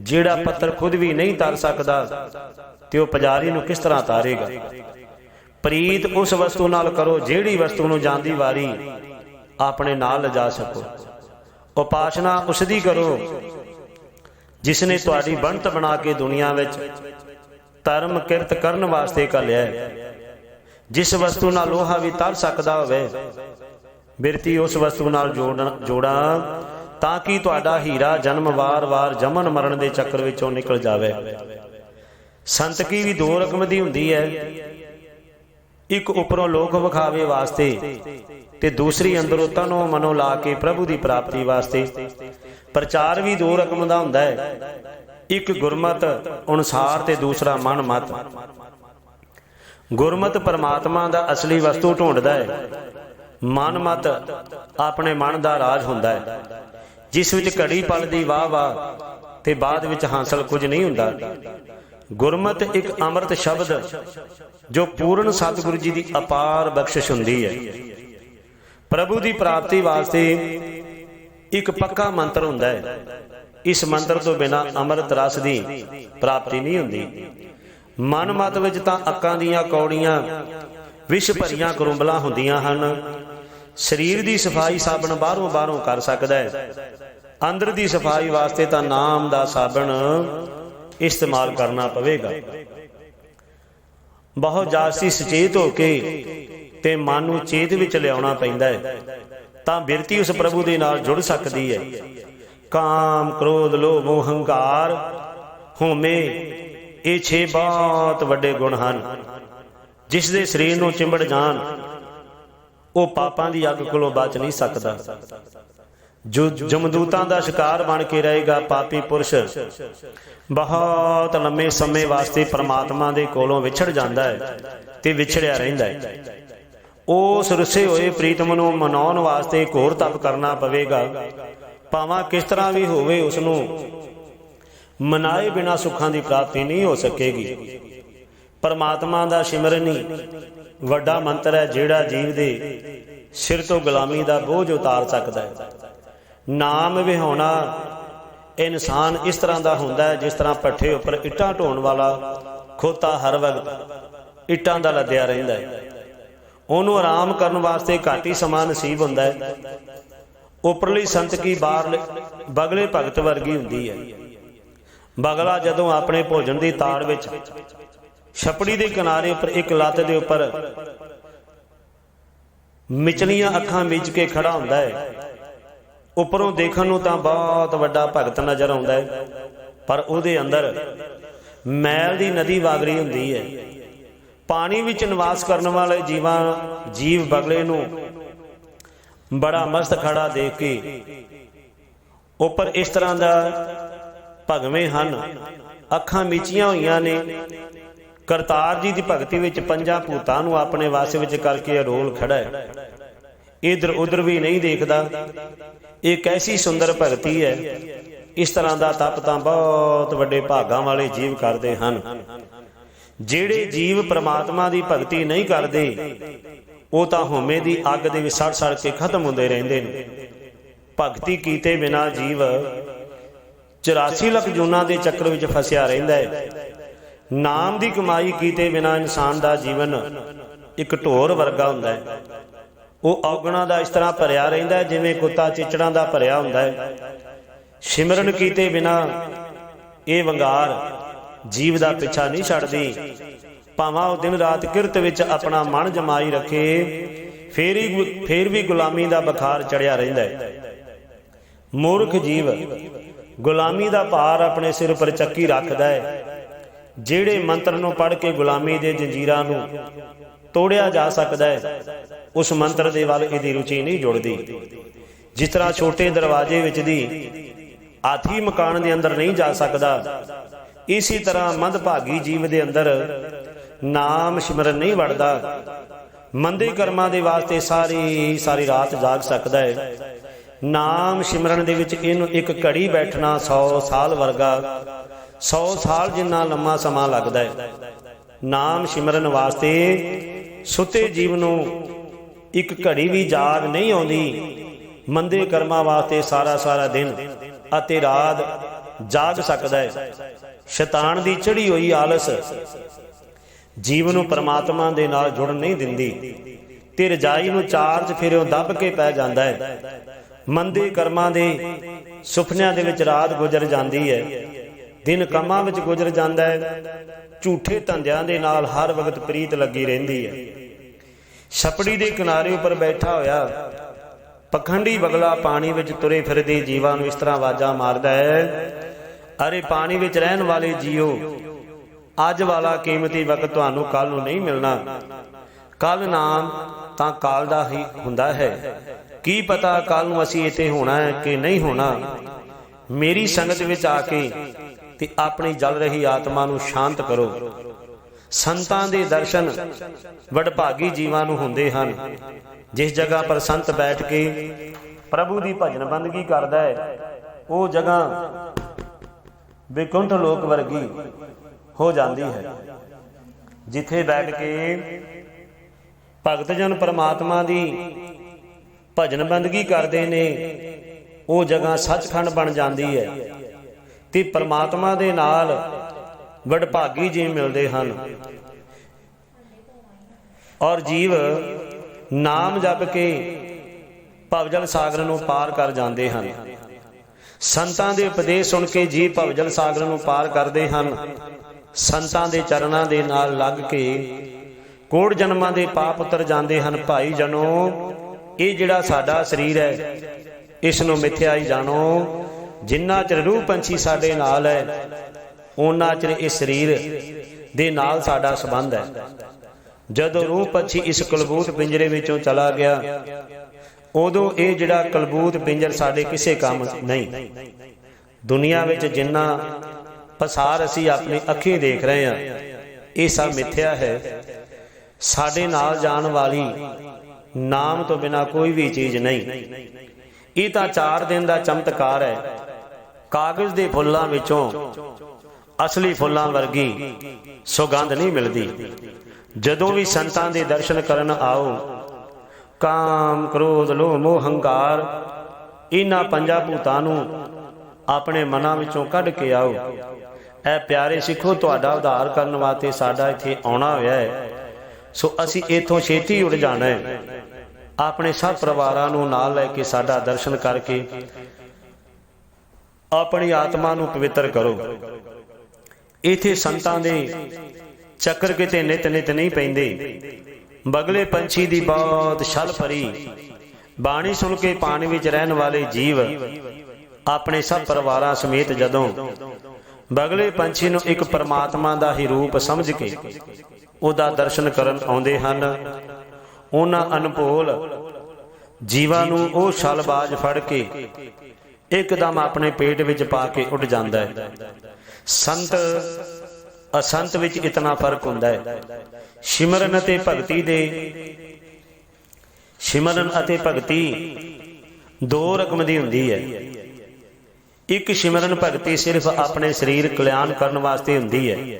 Speaker 1: ਜਿਹੜਾ ਪੱਥਰ ਖੁਦ ਵੀ ਨਹੀਂ ਤਰ ਸਕਦਾ, ਤੇ ਉਹ ਪੁਜਾਰੀ ਨੂੰ ਕਿਸ ਤਰ੍ਹਾਂ ਤਾਰੇਗਾ? ਪ੍ਰੀਤ ਉਸ ਵਸਤੂ ਨਾਲ ਕਰੋ, ਜਿਹੜੀ ਵਸਤੂ ਨੂੰ ਜਾਂਦੀ ਵਾਰੀ ਆਪਣੇ ਨਾਲ ਲਿਜਾ ਸਕੋ। ਉਪਾਸਨਾ ਉਸ ਦੀ ਕਰੋ। ਜਿਸ ਨੇ ਤੁਹਾਡੀ ਬਣਤ ਬਣਾ ਕੇ ਦੁਨੀਆ ਵਿੱਚ ਧਰਮ ਕਿਰਤ ਕਰਨ ਵਾਸਤੇ ਘੱਲਿਆ ਹੈ। ਜਿਸ ਵਸਤੂ ਨਾਲ ਲੋਹਾ ਵੀ ਤਰ ਸਕਦਾ ਹੋਵੇ, ਬਿਰਤੀ ਉਸ ਵਸਤੂ ਨਾਲ ਜੋੜਾਂ ਤਾਂ ਕਿ ਤੁਹਾਡਾ ਹੀਰਾ ਜਨਮ ਵਾਰ-ਵਾਰ ਜਮਨ ਮਰਨ ਦੇ ਚੱਕਰ ਵਿੱਚੋਂ ਨਿਕਲ ਜਾਵੇ। ਸੰਤਕੀ ਵੀ ਦੋ ਰਕਮ ਦੀ ਹੁੰਦੀ ਹੈ। ਇੱਕ ਉੱਪਰੋਂ ਲੋਕ ਵਿਖਾਵੇ ਵਾਸਤੇ ਤੇ ਦੂਸਰੀ ਅੰਦਰੋਂ ਤਨੋਂ ਮਨੋਂ ਲਾ ਕੇ ਪ੍ਰਭੂ ਦੀ ਪ੍ਰਾਪਤੀ ਵਾਸਤੇ। ਪ੍ਰਚਾਰ ਵੀ ਦੋ ਰਕਮ ਦਾ ਹੁੰਦਾ ਹੈ। ਇੱਕ ਗੁਰਮਤ, ਅਨੁਸਾਰ ਤੇ ਦੂਸਰਾ ਮਨ ਮਤ ਗੁਰਮਤ ਪਰਮਾਤਮਾ ਦਾ ਅਸਲੀ ਵਸਤੂ ਢੂੰਡਦਾ ਹੈ। ਮਨ ਮਤ ਆਪਣੇ ਮਨ ਦਾ ਰਾਜ ਹੁੰਦਾ ਹੈ। ਜਿਸ ਵਿੱਚ ਘੜੀ ਪਲ ਦੀ ਵਾਹ ਵਾਹ ਤੇ ਬਾਅਦ ਵਿੱਚ ਹਾਸਲ ਕੁਝ ਨਹੀਂ ਹੁੰਦਾ। ਗੁਰਮਤ ਇੱਕ ਅੰਮ੍ਰਿਤ ਸ਼ਬਦ, ਜੋ ਪੂਰਨ ਸਤਿਗੁਰੂ ਜੀ ਦੀ ਅਪਾਰ ਬਖਸ਼ਿਸ਼ ਹੁੰਦੀ ਹੈ। ਪ੍ਰਭੂ ਦੀ ਪ੍ਰਾਪਤੀ ਵਾਸਤੇ ਇੱਕ ਪੱਕਾ ਮੰਤਰ ਹੁੰਦਾ ਹੈ। ਇਸ ਮੰਤਰ ਤੋਂ ਬਿਨਾ ਅੰਮ੍ਰਿਤ ਰਸ ਦੀ ਪ੍ਰਾਪਤੀ ਨਹੀਂ ਹੁੰਦੀ। ਮਨ ਮਤ ਵਿੱਚ ਤਾਂ ਅੱਕਾਂ ਦੀਆਂ ਕੌੜੀਆਂ, ਵਿਸ਼ ਭਰੀਆਂ ਕਰੁੰਬਲਾਂ ਹੁੰਦੀਆਂ ਹਨ। ਸਰੀਰ ਦੀ ਸਫ਼ਾਈ ਸਾਬਣ ਬਾਹਰੋਂ ਬਾਹਰੋਂ ਕਰ ਸਕਦਾ ਹੈ। ਅੰਦਰ ਦੀ ਸਫ਼ਾਈ ਵਾਸਤੇ ਤਾਂ ਨਾਮ ਦਾ ਸਾਬਣ ਇਸਤੇਮਾਲ ਕਰਨਾ ਪਵੇਗਾ। ਬਹੁਤ ਜਾਸਤੀ ਸੁਚੇਤ ਹੋ ਕੇ ਤੇ ਮਨ ਨੂੰ ਚੇਤ ਵਿੱਚ ਲਿਆਉਣਾ ਪੈਂਦਾ ਹੈ, ਤਾਂ ਬਿਰਤੀ ਉਸ ਪ੍ਰਭੂ ਦੇ ਨਾਲ ਜੁੜ ਸਕਦੀ ਹੈ। ਕਾਮ, ਕ੍ਰੋਧ, ਲੋਭ ਮੋਹ ਹੰਕਾਰ, ਹਉਮੈ, ਇਹ ਛੇ ਬਹੁਤ ਵੱਡੇ ਗੁਣ ਹਨ। ਜਿਸ ਦੇ ਸਰੀਰ ਨੂੰ ਚਿੰਬੜ ਜਾਣ, ਉਹ ਪਾਪਾਂ ਦੀ ਅੱਗ ਕੋਲੋਂ ਬਚ ਨਹੀਂ ਸਕਦਾ। ਜੋ ਜਮਦੂਤਾਂ ਦਾ ਸ਼ਿਕਾਰ ਬਣ ਕੇ ਰਹੇਗਾ ਪਾਪੀ ਪੁਰਸ਼। ਬਹੁਤ ਲੰਮੇ ਸਮੇਂ ਵਾਸਤੇ ਪਰਮਾਤਮਾ ਦੇ ਕੋਲੋਂ ਵਿਛੜ ਜਾਂਦਾ ਹੈ ਤੇ ਵਿਛੜਿਆ ਰਹਿੰਦਾ ਹੈ। ਉਸ ਰੁੱਸੇ ਹੋਏ ਪ੍ਰੀਤਮ ਨੂੰ ਮਨਾਉਣ ਵਾਸਤੇ ਘੋਰ ਤਪ ਕਰਨਾ ਪਵੇਗਾ। ਭਾਵਾਂ ਕਿਸ ਤਰ੍ਹਾਂ ਵੀ ਹੋਵੇ ਉਸ ਨੂੰ ਮਨਾਏ ਬਿਨਾ ਸੁੱਖਾਂ ਦੀ ਪ੍ਰਾਪਤੀ ਨਹੀਂ ਹੋ ਸਕੇਗੀ। ਪਰਮਾਤਮਾ ਦਾ ਸਿਮਰਨ ਹੀ ਵੱਡਾ ਮੰਤਰ ਹੈ ਜਿਹੜਾ ਜੀਵ ਦੇ ਸਿਰ ਤੋਂ ਗੁਲਾਮੀ ਦਾ ਬੋਝ ਉਤਾਰ ਸਕਦਾ ਹੈ। ਨਾਮ ਵਿਹਾਉਣਾ ਇਨਸਾਨ ਇਸ ਤਰ੍ਹਾਂ ਦਾ ਹੁੰਦਾ ਹੈ, ਜਿਸ ਤਰ੍ਹਾਂ ਪੱਠੇ ਉੱਪਰ ਇੱਟਾਂ ਢੋਣ ਵਾਲਾ ਖੋਤਾ ਹਰ ਵਕਤ ਇੱਟਾਂ ਦਾ ਲੱਦਿਆ ਰਹਿੰਦਾ ਹੈ। ਉਹਨੂੰ ਆਰਾਮ ਕਰਨ ਵਾਸਤੇ ਘੱਟ ਹੀ ਸਮਾਂ ਨਸੀਬ ਹੁੰਦਾ ਹੈ। ਉਪਰਲੀ ਸੰਤ ਕੀ ਬਾਹਰ ਬਗਲੇ ਭਗਤ ਵਰਗੀ ਹੁੰਦੀ ਹੈ। ਬਗਲਾ ਜਦੋਂ ਆਪਣੇ ਭੋਜਨ ਦੀ ਤਾੜ ਵਿੱਚ ਛਪੜੀ ਦੇ ਕਿਨਾਰੇ ਉੱਪਰ ਇੱਕ ਲੱਤ ਦੇ ਉੱਪਰ ਮਿਚਲੀਆਂ ਅੱਖਾਂ ਵਿੱਚ ਕੇ ਖੜਾ ਹੁੰਦਾ ਹੈ ਉੱਪਰੋਂ ਦੇਖਣ ਨੂੰ ਤਾਂ ਬਹੁਤ ਵੱਡਾ ਭਗਤ ਨਜ਼ਰ ਆਉਂਦਾ ਹੈ, ਪਰ ਉਹਦੇ ਅੰਦਰ ਮੈਲ ਦੀ ਨਦੀ ਵਗਰੀ ਹੁੰਦੀ ਹੈ। ਪਾਣੀ ਵਿੱਚ ਨਿਵਾਸ ਕਰਨ ਵਾਲੇ ਜੀਵਾਂ, ਜੀਵ ਬਗਲੇ ਨੂੰ ਬੜਾ ਮਸਤ ਖੜਾ ਦੇਖ ਕੇ ਉੱਪਰ ਇਸ ਤਰ੍ਹਾਂ ਦਾ ਭਗਵੇਂ ਹਨ। ਅੱਖਾਂ ਮੀਚੀਆਂ ਹੋਈਆਂ ਨੇ। ਕਰਤਾਰ ਜੀ ਦੀ ਭਗਤੀ ਵਿੱਚ ਪੰਜਾਂ ਭੂਤਾਂ ਨੂੰ ਆਪਣੇ ਵਾਸ ਵਿੱਚ ਕਰਕੇ ਅਰੋਲ ਖੜਾ ਹੈ। ਇਧਰ ਉਧਰ ਵੀ ਨਹੀਂ ਦੇਖਦਾ। ਇਹ ਕੈਸੀ ਸੁੰਦਰ ਭਗਤੀ ਹੈ। ਇਸ ਤਰ੍ਹਾਂ ਦਾ ਤਪ ਤਾਂ ਬਹੁਤ ਵੱਡੇ ਭਾਗਾਂ ਵਾਲੇ ਜੀਵ ਕਰਦੇ ਹਨ। ਜਿਹੜੇ ਜੀਵ ਪ੍ਰਮਾਤਮਾ ਦੀ ਭਗਤੀ ਨਹੀਂ ਕਰਦੇ, ਉਹ ਤਾਂ ਹਉਮੈ ਦੀ ਅੱਗ ਦੇ ਵਿੱਚ ਸੜ ਸੜ ਕੇ ਖਤਮ ਹੁੰਦੇ ਰਹਿੰਦੇ ਨੇ। ਭਗਤੀ ਕੀਤੇ ਬਿਨਾ ਜੀਵ 84 ਲੱਖ ਜੂਨਾਂ ਦੇ ਚੱਕਰ ਵਿੱਚ ਫਸਿਆ ਰਹਿੰਦਾ ਹੈ। ਨਾਮ ਦੀ ਕਮਾਈ ਕੀਤੇ ਬਿਨਾ ਇਨਸਾਨ ਦਾ ਜੀਵਨ ਇੱਕ ਢੋਰ ਵਰਗਾ ਹੁੰਦਾ ਹੈ। ਉਹ ਔਗਣਾ ਦਾ ਇਸ ਤਰ੍ਹਾਂ ਭਰਿਆ ਰਹਿੰਦਾ ਜਿਵੇਂ ਕੁੱਤਾ ਚਿਚੜਾਂ ਦਾ ਭਰਿਆ ਹੁੰਦਾ ਹੈ। ਸਿਮਰਨ ਕੀਤੇ ਬਿਨਾ ਇਹ ਵੰਗਾਰ ਜੀਵ ਦਾ ਪਿੱਛਾ ਨਹੀਂ ਛੱਡਦੀ। ਭਾਵੇਂ ਉਹ ਦਿਨ ਰਾਤ ਕਿਰਤ ਵਿੱਚ ਆਪਣਾ ਮਨ ਜਮਾਈ ਰੱਖੇ, ਫੇਰ ਹੀ ਫੇਰ ਵੀ ਗੁਲਾਮੀ ਦਾ ਬਖਾਰ ਚੜਿਆ ਰਹਿੰਦਾ ਹੈ। ਮੂਰਖ ਜੀਵ ਗੁਲਾਮੀ ਦਾ ਭਾਰ ਆਪਣੇ ਸਿਰ ਉੱਪਰ ਚੱਕੀ ਰੱਖਦਾ ਹੈ। ਜਿਹੜੇ ਮੰਤਰ ਨੂੰ ਪੜ੍ਹ ਕੇ ਗੁਲਾਮੀ ਦੇ ਜੰਜੀਰਾਂ ਨੂੰ ਤੋੜਿਆ ਜਾ ਸਕਦਾ ਹੈ। ਉਸ ਮੰਤਰ ਦੇ ਵੱਲ ਇਹਦੀ ਰੁਚੀ ਨਹੀਂ ਜੁੜਦੀ। ਜਿਸ ਤਰ੍ਹਾਂ ਛੋਟੇ ਦਰਵਾਜ਼ੇ ਵਿੱਚ ਦੀ ਆਥੀ ਮਕਾਨ ਦੇ ਅੰਦਰ ਨਹੀਂ ਜਾ ਸਕਦਾ, ਇਸੇ ਤਰ੍ਹਾਂ ਮੰਦਭਾਗੀ ਜੀਵ ਦੇ ਅੰਦਰ ਨਾਮ ਸਿਮਰਨ ਨਹੀਂ ਵੜਦਾ। ਮੰਦੇ ਕਰਮਾਂ ਦੇ ਵਾਸਤੇ ਸਾਰੀ ਸਾਰੀ ਰਾਤ ਜਾਗ ਸਕਦਾ ਹੈ। ਨਾਮ ਸਿਮਰਨ ਦੇ ਵਿੱਚ ਇਹਨੂੰ ਇੱਕ ਘੜੀ ਬੈਠਣਾ 100 ਸਾਲ ਵਰਗਾ 100 ਸਾਲ ਜਿੰਨਾ ਲੰਮਾ ਸਮਾਂ ਲੱਗਦਾ ਹੈ। ਨਾਮ ਸਿਮਰਨ ਵਾਸਤੇ ਸੁੱਤੇ ਜੀਵ ਨੂੰ ਇੱਕ ਘੜੀ ਵੀ ਜਾਗ ਨਹੀਂ ਆਉਂਦੀ। ਮੰਦੇ ਕਰਮਾਂ ਵਾਸਤੇ ਸਾਰਾ ਸਾਰਾ ਦਿਨ ਅਤੇ ਰਾਤ ਜਾਗ ਸਕਦਾ ਹੈ। ਸ਼ੈਤਾਨ ਦੀ ਚੜੀ ਹੋਈ ਆਲਸ ਜੀਵ ਨੂੰ ਪਰਮਾਤਮਾ ਦੇ ਨਾਲ ਜੁੜ ਨਹੀਂ ਦਿੰਦੀ। ਤੇ ਰਜਾਈ ਨੂੰ ਚਾਰਜ ਫਿਰਿਓ ਦੱਬ ਕੇ ਪੈ ਜਾਂਦਾ ਹੈ। ਮੰਦੇ ਕਰਮਾਂ ਦੇ ਸੁਪਨਿਆਂ ਦੇ ਵਿੱਚ ਰਾਤ ਗੁਜ਼ਰ ਜਾਂਦੀ ਹੈ। ਦਿਨ ਕੰਮਾਂ ਵਿੱਚ ਗੁਜ਼ਰ ਜਾਂਦਾ ਹੈ। ਝੂਠੇ ਧੰਦਿਆਂ ਦੇ ਨਾਲ ਹਰ ਵਕਤ ਪ੍ਰੀਤ ਲੱਗੀ ਰਹਿੰਦੀ ਹੈ। ਛਪੜੀ ਦੇ ਕਿਨਾਰੇ ਉੱਪਰ ਬੈਠਾ ਹੋਇਆ, ਪਖੰਡੀ ਬਗਲਾ ਪਾਣੀ ਵਿੱਚ ਤੁਰੇ ਫਿਰਦੇ ਜੀਵਾਂ ਨੂੰ ਇਸ ਤਰ੍ਹਾਂ ਆਵਾਜ਼ਾਂ ਮਾਰਦਾ ਹੈ, ਅਰੇ ਪਾਣੀ ਵਿੱਚ ਰਹਿਣ ਵਾਲੇ ਜੀਓ, ਅੱਜ ਵਾਲਾ ਕੀਮਤੀ ਵਕਤ ਤੁਹਾਨੂੰ ਕੱਲ ਨੂੰ ਨਹੀਂ ਮਿਲਣਾ। ਕੱਲ ਨਾਮ ਤਾਂ ਕਾਲ ਦਾ ਹੀ ਹੁੰਦਾ ਹੈ। ਕੀ ਪਤਾ ਕੱਲ ਨੂੰ ਅਸੀਂ ਇੱਥੇ ਹੋਣਾ ਹੈ ਕਿ ਨਹੀਂ ਹੋਣਾ? ਮੇਰੀ ਸੰਗਤ ਵਿੱਚ ਆ ਕੇ ਤੇ ਆਪਣੀ ਜਲ ਰਹੀ ਆਤਮਾ ਨੂੰ ਸ਼ਾਂਤ ਕਰੋ। ਸੰਤਾਂ ਦੇ ਦਰਸ਼ਨ ਵਡਭਾਗੀ ਜੀਵਾਂ ਨੂੰ ਹੁੰਦੇ ਹਨ। ਜਿਸ ਜਗ੍ਹਾ ਪਰ ਸੰਤ ਬੈਠ ਕੇ ਪ੍ਰਭੂ ਦੀ ਭਜਨ ਬੰਦਗੀ ਕਰਦਾ ਹੈ, ਉਹ ਜਗ੍ਹਾ ਵਿਕੁੰਠ ਲੋਕ ਵਰਗੀ ਹੋ ਜਾਂਦੀ ਹੈ। ਜਿੱਥੇ ਬੈਠ ਕੇ ਭਗਤ ਜਨ ਪਰਮਾਤਮਾ ਦੀ ਭਜਨ ਬੰਦਗੀ ਕਰਦੇ ਨੇ, ਉਹ ਜਗ੍ਹਾ ਸੱਚਖੰਡ ਬਣ ਜਾਂਦੀ ਹੈ। ਤੇ ਪਰਮਾਤਮਾ ਦੇ ਨਾਲ ਵਡਭਾਗੀ ਜੀ ਮਿਲਦੇ ਹਨ। ਔਰ ਜੀਵ ਨਾਮ ਜਪ ਕੇ ਭਵਜਲ ਸਾਗਰ ਨੂੰ ਪਾਰ ਕਰ ਜਾਂਦੇ ਹਨ। ਸੰਤਾਂ ਦੇ ਉਪਦੇਸ਼ ਸੁਣ ਕੇ ਜੀਵ ਭਵਜਲ ਸਾਗਰ ਨੂੰ ਪਾਰ ਕਰਦੇ ਹਨ। ਸੰਤਾਂ ਦੇ ਚਰਨਾਂ ਦੇ ਨਾਲ ਲੱਗ ਕੇ ਕੋੜ ਜਨਮਾਂ ਦੇ ਪਾਪ ਉਤਰ ਜਾਂਦੇ ਹਨ। ਭਾਈ ਜਨੋ, ਇਹ ਜਿਹੜਾ ਸਾਡਾ ਸਰੀਰ ਹੈ, ਇਸ ਨੂੰ ਹੀ ਜਾਣੋ। ਜਿੰਨਾ ਚਿਰ ਰੂਹ ਪੰਛੀ ਸਾਡੇ ਨਾਲ ਹੈ ਉਹਨਾਂ ਚਿਰ ਇਹ ਸਰੀਰ ਦੇ ਨਾਲ ਸਾਡਾ ਸੰਬੰਧ ਹੈ। ਜਦੋਂ ਰੂਹ ਪੰਛੀ ਇਸ ਕਲਬੂਤ ਪਿੰਜਰੇ ਵਿੱਚੋਂ ਚਲਾ ਗਿਆ, ਉਦੋਂ ਇਹ ਜਿਹੜਾ ਕਲਬੂਤ ਪਿੰਜਰ ਸਾਡੇ ਕਿਸੇ ਕੰਮ ਨਹੀਂ। ਦੁਨੀਆ ਵਿੱਚ ਜਿੰਨਾ ਪਸਾਰ ਅਸੀਂ ਆਪਣੀ ਅੱਖੀਂ ਦੇਖ ਰਹੇ ਹਾਂ, ਇਹ ਸਭ ਮਿੱਥਿਆ ਹੈ। ਸਾਡੇ ਨਾਲ ਜਾਣ ਵਾਲੀ ਨਾਮ ਤੋਂ ਬਿਨਾ ਕੋਈ ਵੀ ਚੀਜ਼ ਨਹੀਂ। ਇਹ ਤਾਂ 4 ਦਿਨ ਦਾ ਚਮਤਕਾਰ ਹੈ। ਕਾਗਜ਼ ਦੇ ਫੁੱਲਾਂ ਵਿੱਚੋਂ ਅਸਲੀ ਫੁੱਲਾਂ ਵਰਗੀ ਸੁਗੰਧ ਨਹੀਂ ਮਿਲਦੀ। ਜਦੋਂ ਵੀ ਸੰਤਾਂ ਦੇ ਦਰਸ਼ਨ ਕਰਨ ਆਓ, ਕਾਮ, ਕ੍ਰੋਧ, ਲੋਭ, ਮੋਹ, ਹੰਕਾਰ ਇਹਨਾਂ ਪੰਜਾਂ ਭੂਤਾਂ ਨੂੰ ਆਪਣੇ ਮਨਾਂ ਵਿੱਚੋਂ ਕੱਢ ਕੇ ਆਓ। ਐ ਪਿਆਰੇ ਸਿੱਖੋ, ਤੁਹਾਡਾ ਉਧਾਰ ਕਰਨ ਵਾਸਤੇ ਸਾਡਾ ਇੱਥੇ ਆਉਣਾ ਹੋਇਆ ਹੈ। ਸੋ ਅਸੀਂ ਇਥੋਂ ਛੇਤੀ ਉੱਡ ਜਾਣਾ ਹੈ। ਆਪਣੇ ਸਭ ਪਰਿਵਾਰਾਂ ਨੂੰ ਨਾਲ ਲੈ ਕੇ ਸਾਡਾ ਦਰਸ਼ਨ ਕਰਕੇ ਆਪਣੀ ਆਤਮਾ ਨੂੰ ਪਵਿੱਤਰ ਕਰੋ। ਇਥੇ ਸੰਤਾਂ ਦੇ ਚੱਕਰ ਕਿਤੇ ਨਿਤ ਨਿਤ ਨਹੀਂ ਪੈਂਦੇ। ਬਗਲੇ ਪੰਛੀ ਦੀ ਬਹੁਤ ਛਲ ਭਰੀ। ਬਾਣੀ ਸੁਣ ਕੇ ਪਾਣੀ ਵਿੱਚ ਰਹਿਣ ਵਾਲੇ ਜੀਵ ਆਪਣੇ ਸਭ ਪਰਿਵਾਰਾਂ ਸਮੇਤ ਜਦੋਂ ਬਗਲੇ ਪੰਛੀ ਨੂੰ ਇੱਕ ਪਰਮਾਤਮਾ ਦਾ ਹੀ ਰੂਪ ਸਮਝ ਕੇ ਉਹਦਾ ਦਰਸ਼ਨ ਕਰਨ ਆਉਂਦੇ ਹਨ, ਉਹਨਾਂ ਅਨਭੋਲ ਜੀਵਾਂ ਨੂੰ ਉਹ ਛਲਬਾਜ਼ ਫੜ ਕੇ ਇੱਕਦਮ ਆਪਣੇ ਪੇਟ ਵਿੱਚ ਪਾ ਕੇ ਉੱਡ ਜਾਂਦਾ ਹੈ। ਸੰਤ ਅਸੰਤ ਵਿੱਚ ਇਤਨਾ ਫ਼ਰਕ ਹੁੰਦਾ ਹੈ। ਸਿਮਰਨ ਅਤੇ ਭਗਤੀ ਦੇ ਸਿਮਰਨ ਅਤੇ ਭਗਤੀ ਦੋ ਰਕਮ ਦੀ ਹੁੰਦੀ ਹੈ। ਇੱਕ ਸਿਮਰਨ ਭਗਤੀ ਸਿਰਫ ਆਪਣੇ ਸਰੀਰ ਕਲਿਆਣ ਕਰਨ ਵਾਸਤੇ ਹੁੰਦੀ ਹੈ।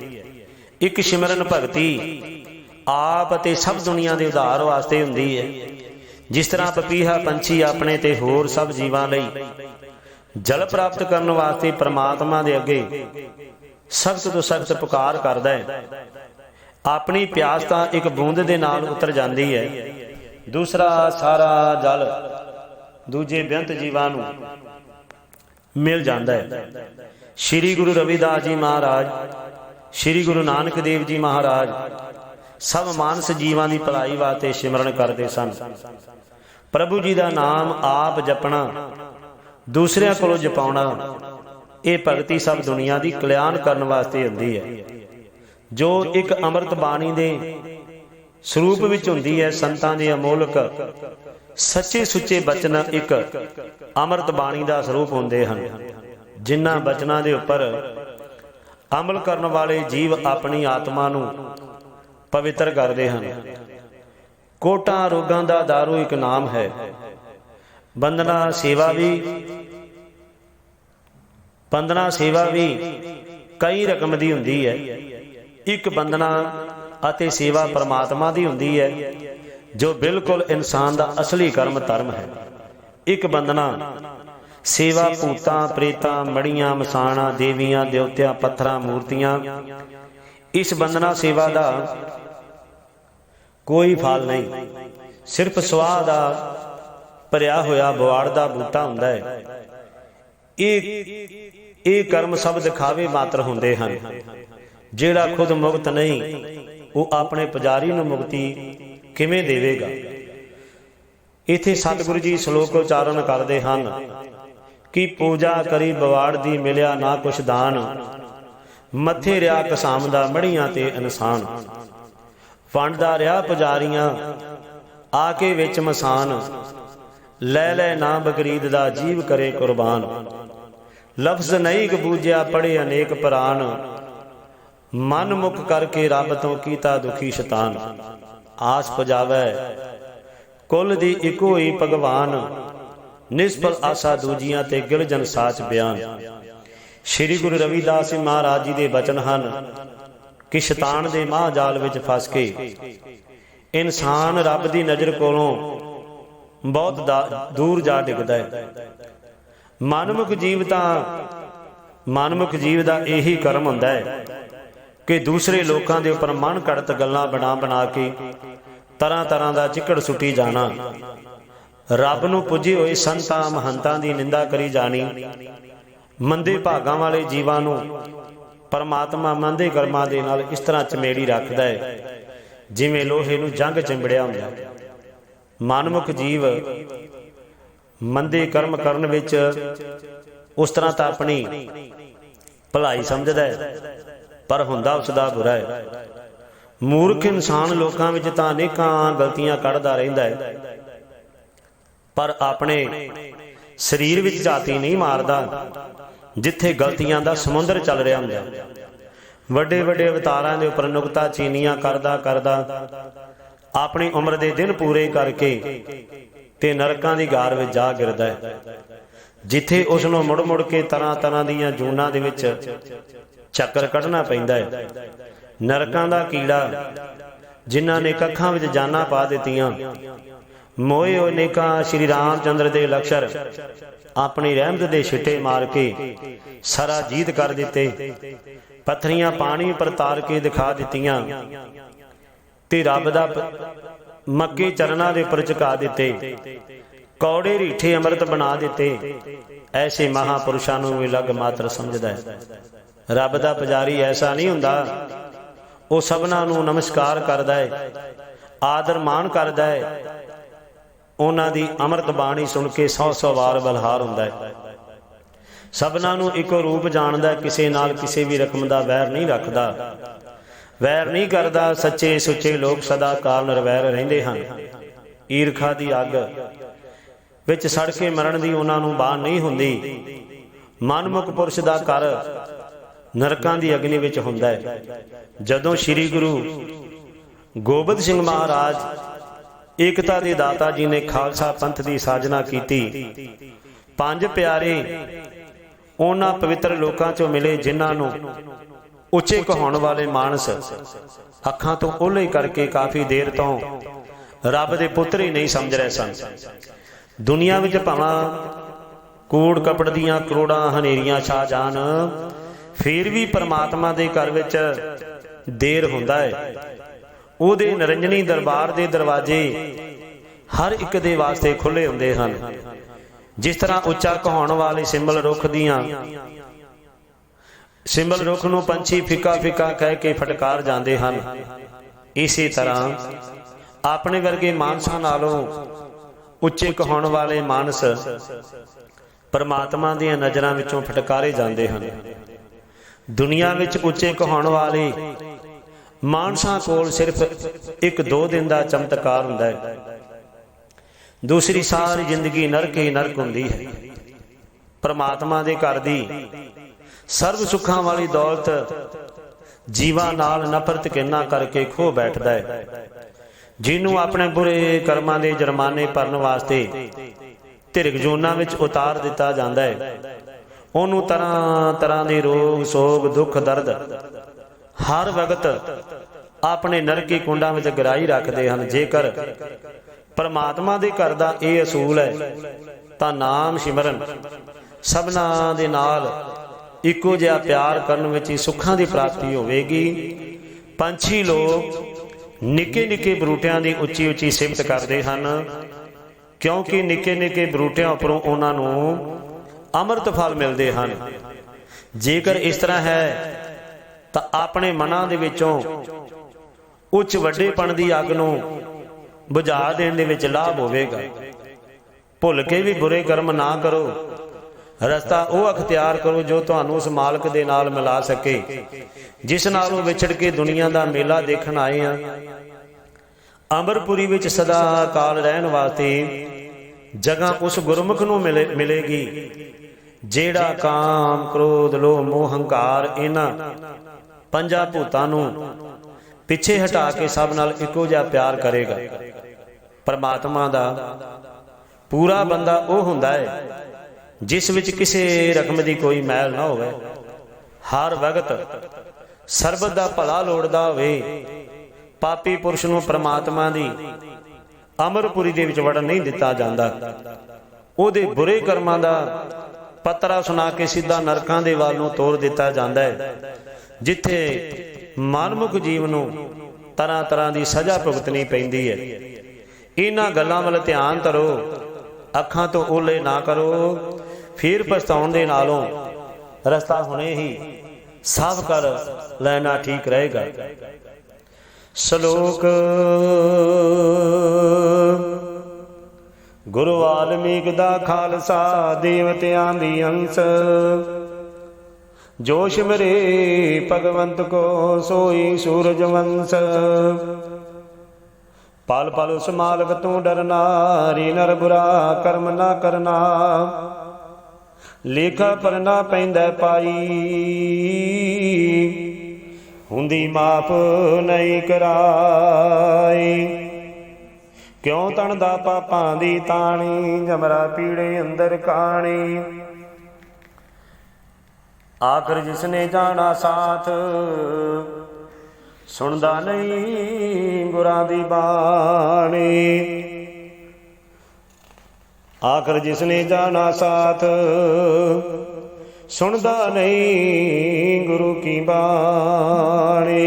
Speaker 1: ਇੱਕ ਸਿਮਰਨ ਭਗਤੀ ਆਪ ਅਤੇ ਸਭ ਦੁਨੀਆ ਦੇ ਉਧਾਰ ਵਾਸਤੇ ਹੁੰਦੀ ਹੈ। ਜਿਸ ਤਰ੍ਹਾਂ ਪਪੀਹਾ ਪੰਛੀ ਆਪਣੇ ਤੇ ਹੋਰ ਸਭ ਜੀਵਾਂ ਲਈ ਜਲ ਪ੍ਰਾਪਤ ਕਰਨ ਵਾਸਤੇ ਪ੍ਰਮਾਤਮਾ ਦੇ ਅੱਗੇ ਸਖਤ ਤੋਂ ਸਖਤ ਪੁਕਾਰ ਕਰਦਾ ਹੈ। ਆਪਣੀ ਪਿਆਸ ਤਾਂ ਇੱਕ ਬੂੰਦ ਦੇ ਨਾਲ ਉਤਰ ਜਾਂਦੀ ਹੈ। ਦੂਸਰਾ ਸਾਰਾ ਜਲ ਦੂਜੇ ਬੇਅੰਤ ਜੀਵਾਂ ਨੂੰ ਮਿਲ ਜਾਂਦਾ ਹੈ। ਸ੍ਰੀ ਗੁਰੂ ਰਵਿਦਾਸ ਜੀ ਮਹਾਰਾਜ, ਸ੍ਰੀ ਗੁਰੂ ਨਾਨਕ ਦੇਵ ਜੀ ਮਹਾਰਾਜ ਸਭ ਮਾਨਸ ਜੀਵਾਂ ਦੀ ਭਲਾਈ ਵਾਸਤੇ ਸਿਮਰਨ ਕਰਦੇ ਸਨ। ਪ੍ਰਭੂ ਜੀ ਦਾ ਨਾਮ ਆਪ ਜਪਣਾ ਦੂਸਰਿਆਂ ਕੋਲੋਂ ਜਪਾਉਣਾ। ਇਹ ਭਗਤੀ ਸਭ ਦੁਨੀਆ ਦੀ ਕਲਿਆਣ ਕਰਨ ਵਾਸਤੇ ਹੁੰਦੀ ਹੈ। ਜੋ ਇੱਕ ਅੰਮ੍ਰਿਤ ਬਾਣੀ ਦੇ ਸਰੂਪ ਵਿੱਚ ਹੁੰਦੀ ਹੈ ਸੰਤਾਂ ਦੇ ਅਮੋਲਕ। ਸੱਚੇ ਸੁੱਚੇ ਬਚਨ ਇੱਕ ਅੰਮ੍ਰਿਤ ਬਾਣੀ ਦਾ ਸਰੂਪ ਹੁੰਦੇ ਹਨ। ਜਿਨ੍ਹਾਂ ਬਚਨਾਂ ਦੇ ਉੱਪਰ ਅਮਲ ਕਰਨ ਵਾਲੇ ਜੀਵ ਆਪਣੀ ਆਤਮਾ ਨੂੰ ਪਵਿੱਤਰ ਕਰਦੇ ਹਨ। ਕੋਟਾਂ ਰੋਗਾਂ ਦਾ दारू ਇੱਕ ਨਾਮ ਹੈ। ਬੰਦਨਾ ਸੇਵਾ ਵੀ ਬੰਦਨਾ ਸੇਵਾ ਵੀ ਕਈ ਰਕਮ ਦੀ ਹੁੰਦੀ ਹੈ। ਇੱਕ ਬੰਦਨਾ ਅਤੇ ਸੇਵਾ ਪਰਮਾਤਮਾ ਦੀ ਹੁੰਦੀ ਹੈ, ਜੋ ਬਿਲਕੁਲ ਇਨਸਾਨ ਦਾ ਅਸਲੀ ਕਰਮ ਧਰਮ ਹੈ। ਇੱਕ ਬੰਦਨਾ ਸੇਵਾ ਭੂਤਾਂ, ਪ੍ਰੇਤਾਂ, ਮੜੀਆਂ, ਮਸਾਣਾ, ਦੇਵੀਆਂ ਦੇਵਤਿਆਂ ਪੱਥਰਾਂ, ਮੂਰਤੀਆਂ, ਇਸ ਬੰਦਨਾ ਸੇਵਾ ਦਾ ਕੋਈ ਫਲ ਨਹੀਂ। ਸਿਰਫ ਸਵਾਹ ਦਾ ਭਰਿਆ ਹੋਇਆ ਬਵਾੜ ਦਾ ਬੂਟਾ ਹੁੰਦਾ ਹੈ। ਇਹ ਇਹ ਕਰਮ ਸਭ ਦਿਖਾਵੇ ਮਾਤਰ ਹੁੰਦੇ ਹਨ। ਜਿਹੜਾ ਖੁਦ ਮੁਕਤ ਨਹੀਂ, ਉਹ ਆਪਣੇ ਪੁਜਾਰੀ ਨੂੰ ਮੁਕਤੀ ਕਿਵੇਂ ਦੇਵੇਗਾ? ਇਥੇ ਸਤਿਗੁਰੂ ਜੀ ਸ਼ਲੋਕ ਉਚਾਰਨ ਕਰਦੇ ਹਨ ਕਿ ਪੂਜਾ ਕਰੀ ਬਵਾੜ ਦੀ ਮਿਲਿਆ ਨਾ ਕੁਛ ਦਾਨ, ਮੱਥੇ ਰਿਆ ਕਸਾਮ ਦਾ ਮੜੀਆਂ ਤੇ ਇਨਸਾਨ। ਵੰਡਦਾ ਰਿਆ ਪੁਜਾਰੀਆਂ ਆ ਕੇ ਵਿੱਚ ਮਸਾਨ, ਲੈ ਲੈ ਨਾ ਬਕਰੀਦ ਦਾ ਜੀਵ ਕਰੇ ਕੁਰਬਾਨ। ਲਫ਼ਜ਼ ਨਹੀਂ ਕਬੂਜਿਆ ਪੜੇ ਅਨੇਕ ਪ੍ਰਾਨ ਮਨ ਮੁਖ ਕਰਕੇ ਰੱਬ ਤੋਂ ਕੀਤਾ ਦੁਖੀ ਸ਼ੈਤਾਨ। ਆਸ ਪਜਾਵੇ। ਕੁੱਲ ਦੀ ਇੱਕੋ ਹੀ ਭਗਵਾਨ। ਨਿਸਫਲ ਆਸਾ ਦੂਜੀਆਂ ਤੇ ਗਿਲਜਨ ਸਾਚ ਬਿਆਨ। ਸ੍ਰੀ ਗੁਰੂ ਰਵਿਦਾਸ ਜੀ ਮਹਾਰਾਜ ਜੀ ਦੇ ਬਚਨ ਹਨ ਕਿ ਸ਼ੈਤਾਨ ਦੇ ਮਾਹ ਜਾਲ ਵਿੱਚ ਫਸ ਕੇ ਇਨਸਾਨ ਰੱਬ ਦੀ ਨਜ਼ਰ ਕੋਲੋਂ ਬਹੁਤ ਦੂਰ ਜਾ ਡਿੱਗਦਾ ਹੈ। ਮਨਮੁਖ ਜੀਵ ਤਾਂ ਮਨਮੁਖ ਜੀਵ ਦਾ ਇਹੀ ਕਰਮ ਹੁੰਦਾ ਹੈ ਕਿ ਦੂਸਰੇ ਲੋਕਾਂ ਦੇ ਉੱਪਰ ਮਨ ਘੜਤ ਗੱਲਾਂ ਬਣਾ ਬਣਾ ਕੇ ਤਰ੍ਹਾਂ ਤਰ੍ਹਾਂ ਦਾ ਚਿੱਕੜ ਸੁੱਟੀ ਜਾਣਾ। ਰੱਬ ਨੂੰ ਪੁੱਜੇ ਹੋਏ ਸੰਤਾਂ ਮਹੰਤਾਂ ਦੀ ਨਿੰਦਾ ਕਰੀ ਜਾਣੀ। ਮੰਦੇ ਭਾਗਾਂ ਵਾਲੇ ਜੀਵਾਂ ਨੂੰ ਪਰਮਾਤਮਾ ਮੰਦੇ ਕਰਮਾਂ ਦੇ ਨਾਲ ਇਸ ਤਰ੍ਹਾਂ ਚਮੇੜੀ ਰੱਖਦਾ ਹੈ, ਜਿਵੇਂ ਲੋਹੇ ਨੂੰ ਜੰਗ ਚਿੰਬੜਿਆ ਹੁੰਦਾ। ਹੈ ਮਨਮੁਖ ਜੀਵ ਮੰਦੇ ਕਰਮ ਕਰਨ ਵਿੱਚ ਉਸ ਤਰ੍ਹਾਂ ਤਾਂ ਆਪਣੀ ਭਲਾਈ ਸਮਝਦਾ ਹੈ, ਪਰ ਹੁੰਦਾ ਉਸ ਦਾ ਬੁਰਾ ਹੈ। ਮੂਰਖ ਇਨਸਾਨ ਲੋਕਾਂ ਵਿੱਚ ਤਾਂ ਅਨੇਕਾਂ ਗਲਤੀਆਂ ਕੱਢਦਾ ਰਹਿੰਦਾ ਹੈ, ਪਰ ਆਪਣੇ ਸਰੀਰ ਵਿੱਚ ਝਾਤੀ ਨਹੀਂ ਮਾਰਦਾ, ਜਿੱਥੇ ਗਲਤੀਆਂ ਦਾ ਸਮੁੰਦਰ ਚੱਲ ਰਿਹਾ ਹੁੰਦਾ ਵੱਡੇ ਵੱਡੇ ਅਵਤਾਰਾਂ ਦੇ ਉੱਪਰ ਨੁਕਤਾ ਚੀਨੀਆਂ ਕਰਦਾ ਕਰਦਾ ਆਪਣੀ ਉਮਰ ਦੇ ਦਿਨ ਪੂਰੇ ਕਰਕੇ ਤੇ ਨਰਕਾਂ ਦੀ ਗਾਰ ਵਿੱਚ ਜਾ ਗਿਰਦਾ ਹੈ। ਜਿੱਥੇ ਉਸ ਨੂੰ ਮੁੜ ਮੁੜ ਕੇ ਤਰ੍ਹਾਂ ਤਰ੍ਹਾਂ ਦੀਆਂ ਜੂਨਾਂ ਦੇ ਵਿੱਚ ਚੱਕਰ ਕੱਢਣਾ ਪੈਂਦਾ ਹੈ। ਨਰਕਾਂ ਦਾ ਕੀੜਾ, ਜਿਨ੍ਹਾਂ ਨੇ ਕੱਖਾਂ ਵਿੱਚ ਜਾਨਾਂ ਪਾ ਦਿੱਤੀਆਂ, ਮੋਏ ਹੋਏ ਸ਼੍ਰੀ ਰਾਮ ਚੰਦਰ ਦੇ ਲਕਸ਼ਰ ਆਪਣੀ ਰਹਿਮਤ ਦੇ ਛਿੱਟੇ ਮਾਰ ਕੇ ਸਾਰਾ ਜੀਤ ਕਰ ਦਿੱਤੇ, ਪੱਥਰੀਆਂ ਪਾਣੀ ਪਰ ਤਾਰ ਕੇ ਦਿਖਾ ਦਿੱਤੀਆਂ ਤੇ ਰੱਬ ਦਾ ਮੱਕੇ ਚਰਨਾਂ ਦੇ ਉੱਪਰ ਝੁਕਾ ਦਿੱਤੇ। ਕੌੜੇ ਰੀਠੇ ਅੰਮ੍ਰਿਤ ਬਣਾ ਦਿੱਤੇ। ਐਸੇ ਮਹਾਪੁਰਸ਼ਾਂ ਨੂੰ ਵੀ ਲਗ ਮਾਤਰ ਸਮਝਦਾ ਹੈ। ਰੱਬ ਦਾ ਪੁਜਾਰੀ ਐਸਾ ਨਹੀਂ ਹੁੰਦਾ। ਉਹ ਸਭਨਾਂ ਨੂੰ ਨਮਸਕਾਰ ਕਰਦਾ ਹੈ। ਆਦਰ ਮਾਣ ਕਰਦਾ ਹੈ। ਉਹਨਾਂ ਦੀ ਅੰਮ੍ਰਿਤ ਬਾਣੀ ਸੁਣ ਕੇ ਸੌ ਸੌ ਵਾਰ ਬਲਹਾਰ ਹੁੰਦਾ ਹੈ। ਸਭਨਾਂ ਨੂੰ ਇੱਕੋ ਰੂਪ ਜਾਣਦਾ ਕਿਸੇ ਨਾਲ ਕਿਸੇ ਵੀ ਰਕਮ ਦਾ ਵੈਰ ਨਹੀਂ ਰੱਖਦਾ। ਵੈਰ ਨਹੀਂ ਕਰਦਾ, ਸੱਚੇ ਸੁੱਚੇ ਲੋਕ ਸਦਾ ਕਾਲ ਨਿਰਵੈਰ ਰਹਿੰਦੇ ਹਨ। ਈਰਖਾ ਦੀ ਅੱਗ ਵਿੱਚ ਸੜ ਕੇ ਮਰਨ ਦੀ ਉਹਨਾਂ ਨੂੰ ਬਾਹ ਨਹੀਂ ਹੁੰਦੀ। ਮਨਮੁਖ ਪੁਰਸ਼ ਦਾ ਕਰ ਨਰਕਾਂ ਦੀ ਅਗਨੀ ਵਿੱਚ ਹੁੰਦਾ ਹੈ। ਜਦੋਂ ਸ੍ਰੀ ਗੁਰੂ ਗੋਬਿੰਦ ਸਿੰਘ ਮਹਾਰਾਜ ਏਕਤਾ ਦੇ ਦਾਤਾ ਜੀ ਨੇ ਖਾਲਸਾ ਪੰਥ ਦੀ ਸਾਜਨਾ ਕੀਤੀ, ਪੰਜ ਪਿਆਰੇ ਉਹਨਾਂ ਪਵਿੱਤਰ ਲੋਕਾਂ ਚੋਂ ਮਿਲੇ, ਜਿਨ੍ਹਾਂ ਨੂੰ ਉੱਚੇ ਕਹਾਉਣ ਵਾਲੇ ਮਾਨਸ। ਅੱਖਾਂ ਤੋਂ ਓਲੇ ਕਰਕੇ ਕਾਫੀ ਦੇਰ ਤੋਂ ਰੱਬ ਦੇ ਪੁੱਤਰ ਹੀ ਨਹੀਂ ਸਮਝ ਰਹੇ ਸਨ। ਦੁਨੀਆ ਵਿੱਚ ਭਾਵਾਂ ਕੂੜ ਕਪੜ ਦੀਆਂ ਕਰੋੜਾਂ ਹਨੇਰੀਆਂ ਛਾ ਜਾਣ, ਫਿਰ ਵੀ ਪਰਮਾਤਮਾ ਦੇ ਘਰ ਵਿੱਚ ਦੇਰ ਹੁੰਦਾ ਹੈ। ਉਹਦੇ ਨਰੰਜਨੀ ਦਰਬਾਰ ਦੇ ਦਰਵਾਜ਼ੇ ਹਰ ਇੱਕ ਦੇ ਵਾਸਤੇ ਖੁੱਲੇ ਹੁੰਦੇ ਹਨ। ਜਿਸ ਤਰ੍ਹਾਂ ਉੱਚਾ ਕਹਾਉਣ ਵਾਲੇ ਸਿੰਬਲ ਰੁੱਖ ਦੀਆਂ ਸਿੰਬਲ ਰੁੱਖ ਨੂੰ ਪੰਛੀ ਫਿੱਕਾ ਫਿੱਕਾ ਕਹਿ ਕੇ ਫਟਕਾਰ ਜਾਂਦੇ ਹਨ। ਇਸੇ ਤਰ੍ਹਾਂ ਆਪਣੇ ਵਰਗੇ ਮਾਨਸਾਂ ਨਾਲੋਂ ਉੱਚੇ ਕਹਾਉਣ ਵਾਲੇ ਮਾਨਸ ਪਰਮਾਤਮਾ ਦੀਆਂ ਨਜ਼ਰਾਂ ਵਿੱਚੋਂ ਫਟਕਾਰੇ ਜਾਂਦੇ ਹਨ। ਦੁਨੀਆ ਵਿੱਚ ਉੱਚੇ ਕਹਾਉਣ ਵਾਲੇ ਮਾਨਸਾਂ ਕੋਲ ਸਿਰਫ ਇੱਕ ਦੋ ਦਿਨ ਦਾ ਚਮਤਕਾਰ ਹੁੰਦਾ ਹੈ। ਦੂਸਰੀ ਸਾਰੀ ਜ਼ਿੰਦਗੀ ਨਰਕ ਹੀ ਨਰਕ ਹੁੰਦੀ ਹੈ। ਪਰਮਾਤਮਾ ਦੇ ਘਰ ਦੀ ਸਰਬ ਸੁੱਖਾਂ ਵਾਲੀ ਦੌਲਤ ਜੀਵਾਂ ਨਾਲ ਨਫ਼ਰਤ ਕਿੰਨਾ ਕਰਕੇ ਖੋ ਬੈਠਦਾ ਹੈ? ਜਿਹਨੂੰ ਆਪਣੇ ਬੁਰੇ ਕਰਮਾਂ ਦੇ ਜੁਰਮਾਨੇ ਭਰਨ ਵਾਸਤੇ ਧਿਰਗ ਜੋਨਾਂ ਵਿੱਚ ਉਤਾਰ ਦਿੱਤਾ ਜਾਂਦਾ ਹੈ। ਉਹਨੂੰ ਤਰ੍ਹਾਂ ਤਰ੍ਹਾਂ ਦੇ ਰੋਗ, ਸੋਗ, ਦੁੱਖ, ਦਰਦ ਹਰ ਵਕਤ ਆਪਣੇ ਨਰਕੀ ਕੁੰਡਾਂ ਵਿੱਚ ਗਰਾਈ ਰੱਖਦੇ ਹਨ। ਜੇਕਰ ਪਰਮਾਤਮਾ ਦੇ ਘਰ ਦਾ ਇਹ ਅਸੂਲ ਹੈ, ਤਾਂ ਨਾਮ ਸਿਮਰਨ ਸਭਨਾ ਦੇ ਨਾਲ ਇੱਕੋ ਜਿਹਾ ਪਿਆਰ ਕਰਨ ਵਿੱਚ ਹੀ ਸੁੱਖਾਂ ਦੀ ਪ੍ਰਾਪਤੀ ਹੋਵੇਗੀ। ਪੰਛੀ ਲੋਕ ਨਿੱਕੇ ਨਿੱਕੇ ਬਰੂਟਿਆਂ ਦੀ ਉੱਚੀ ਉੱਚੀ ਸਿਫਤ ਕਰਦੇ ਹਨ, ਕਿਉਂਕਿ ਨਿੱਕੇ ਨਿੱਕੇ ਬਰੂਟਿਆਂ ਉੱਪਰੋਂ ਉਹਨਾਂ ਨੂੰ ਅੰਮ੍ਰਿਤ ਫਲ ਮਿਲਦੇ ਹਨ। ਜੇਕਰ ਇਸ ਤਰ੍ਹਾਂ ਹੈ, ਤਾਂ ਆਪਣੇ ਮਨਾਂ ਦੇ ਵਿੱਚੋਂ ਉੱਚ ਵੱਡੇਪਣ ਦੀ ਅੱਗ ਨੂੰ ਬੁਝਾ ਦੇਣ ਦੇ ਵਿੱਚ ਲਾਭ ਹੋਵੇਗਾ। ਭੁੱਲ ਕੇ ਵੀ ਬੁਰੇ ਕਰਮ ਨਾ ਕਰੋ। ਰਸਤਾ ਉਹ ਅਖਤਿਆਰ ਕਰੋ ਜੋ ਤੁਹਾਨੂੰ ਉਸ ਮਾਲਕ ਦੇ ਨਾਲ ਮਿਲਾ ਸਕੇ, ਜਿਸ ਨਾਲ ਵਿਛੜ ਕੇ ਦੁਨੀਆ ਦਾ ਮੇਲਾ ਦੇਖਣ ਆਏ ਆ। ਅੰਬਰਪੁਰੀ ਵਿੱਚ ਸਦਾ ਕਾਲ ਰਹਿਣ ਵਾਸਤੇ ਜਗ੍ਹਾ ਉਸ ਗੁਰਮੁਖ ਨੂੰ ਮਿਲੇਗੀ, ਜਿਹੜਾ ਕਾਮ, ਕ੍ਰੋਧ, ਲੋਭ, ਮੋਹ, ਹੰਕਾਰ ਇਹਨਾਂ ਪੰਜਾਂ ਭੂਤਾਂ ਨੂੰ ਪਿੱਛੇ ਹਟਾ ਕੇ ਸਭ ਨਾਲ ਇੱਕੋ ਜਿਹਾ ਪਿਆਰ ਕਰੇਗਾ। ਪਰਮਾਤਮਾ ਦਾ ਪੂਰਾ ਬੰਦਾ ਉਹ ਹੁੰਦਾ ਹੈ ਜਿਸ ਵਿੱਚ ਕਿਸੇ ਰਕਮ ਦੀ ਕੋਈ ਮੈਲ ਨਾ ਹੋਵੇ, ਹਰ ਵਕਤ ਸਰਬਤ ਦਾ ਭਲਾ ਲੋੜਦਾ ਹੋਵੇ, ਪਾਪੀ ਪੁਰਸ਼ ਨੂੰ ਪ੍ਰਮਾਤਮਾ ਦੀ ਅਮਰਪੁਰੀ ਦੇ ਵਿੱਚ ਵੜਨ ਨਹੀਂ ਦਿੱਤਾ ਜਾਂਦਾ। ਉਹਦੇ ਬੁਰੇ ਕਰਮਾਂ ਦਾ ਪਤਰਾ ਸੁਣਾ ਕੇ ਸਿੱਧਾ ਨਰਕਾਂ ਦੇ ਵੱਲ ਨੂੰ ਤੋਰ ਦਿੱਤਾ ਜਾਂਦਾ ਹੈ, ਜਿੱਥੇ ਮਨਮੁਖ ਜੀਵ ਨੂੰ ਤਰ੍ਹਾਂ ਤਰ੍ਹਾਂ ਦੀ ਸਜ਼ਾ ਭੁਗਤਣੀ ਪੈਂਦੀ ਹੈ। ਇਹਨਾਂ ਗੱਲਾਂ ਵੱਲ ਧਿਆਨ ਧਰੋ, ਅੱਖਾਂ ਤੋਂ ਓਲੇ ਨਾ ਕਰੋ ਫਿਰ ਪਛਤਾਉਣ ਦੇ ਨਾਲੋਂ ਰਸਤਾ ਹੁਣੇ ਹੀ ਸਾਫ਼ ਕਰ ਲੈਣਾ ਠੀਕ ਰਹੇਗਾ। ਸ਼ਲੋਕ ਗੁਰੂ ਵਾਲਮੀਕ ਦਾ ਖਾਲਸਾ ਦੇਵਤਿਆਂ ਦੀ ਅੰਸ। ਜੋਸ਼ ਮਰੇ ਭਗਵੰਤ ਕੋ ਸੋਈ ਸੂਰਜ ਵੰਸ। ਪਲ ਪਲ ਉਸ ਮਾਲਕ ਤੂੰ ਡਰਨਾ ਰੀ ਨਰ ਬੁਰਾ ਕਰਮ ਨਾ ਕਰਨਾ। ਲੇਖਾ ਪਰਨਾ ਪੈਂਦਾ ਪਾਈ। ਹੁੰਦੀ ਮਾਫ ਨਹੀਂ ਕਰਾਈ। ਕਿਉਂ ਤਣ ਦਾ ਪਾਪਾਂ ਦੀ ਤਾਣੀ, ਜਮਰਾ ਪੀੜੇ ਅੰਦਰ ਕਾਣੀ। ਆਖਰ ਜਿਸਨੇ ਜਾਣਾ ਸਾਥ, ਸੁਣਦਾ ਨਹੀਂ ਗੁਰਾਂ ਦੀ ਬਾਣੀ। ਆਖਰ ਜਿਸ ਨੇ ਜਾਣਾ ਸਾਥ, ਸੁਣਦਾ ਨਹੀਂ ਗੁਰੂ ਕੀ ਬਾਣੀ।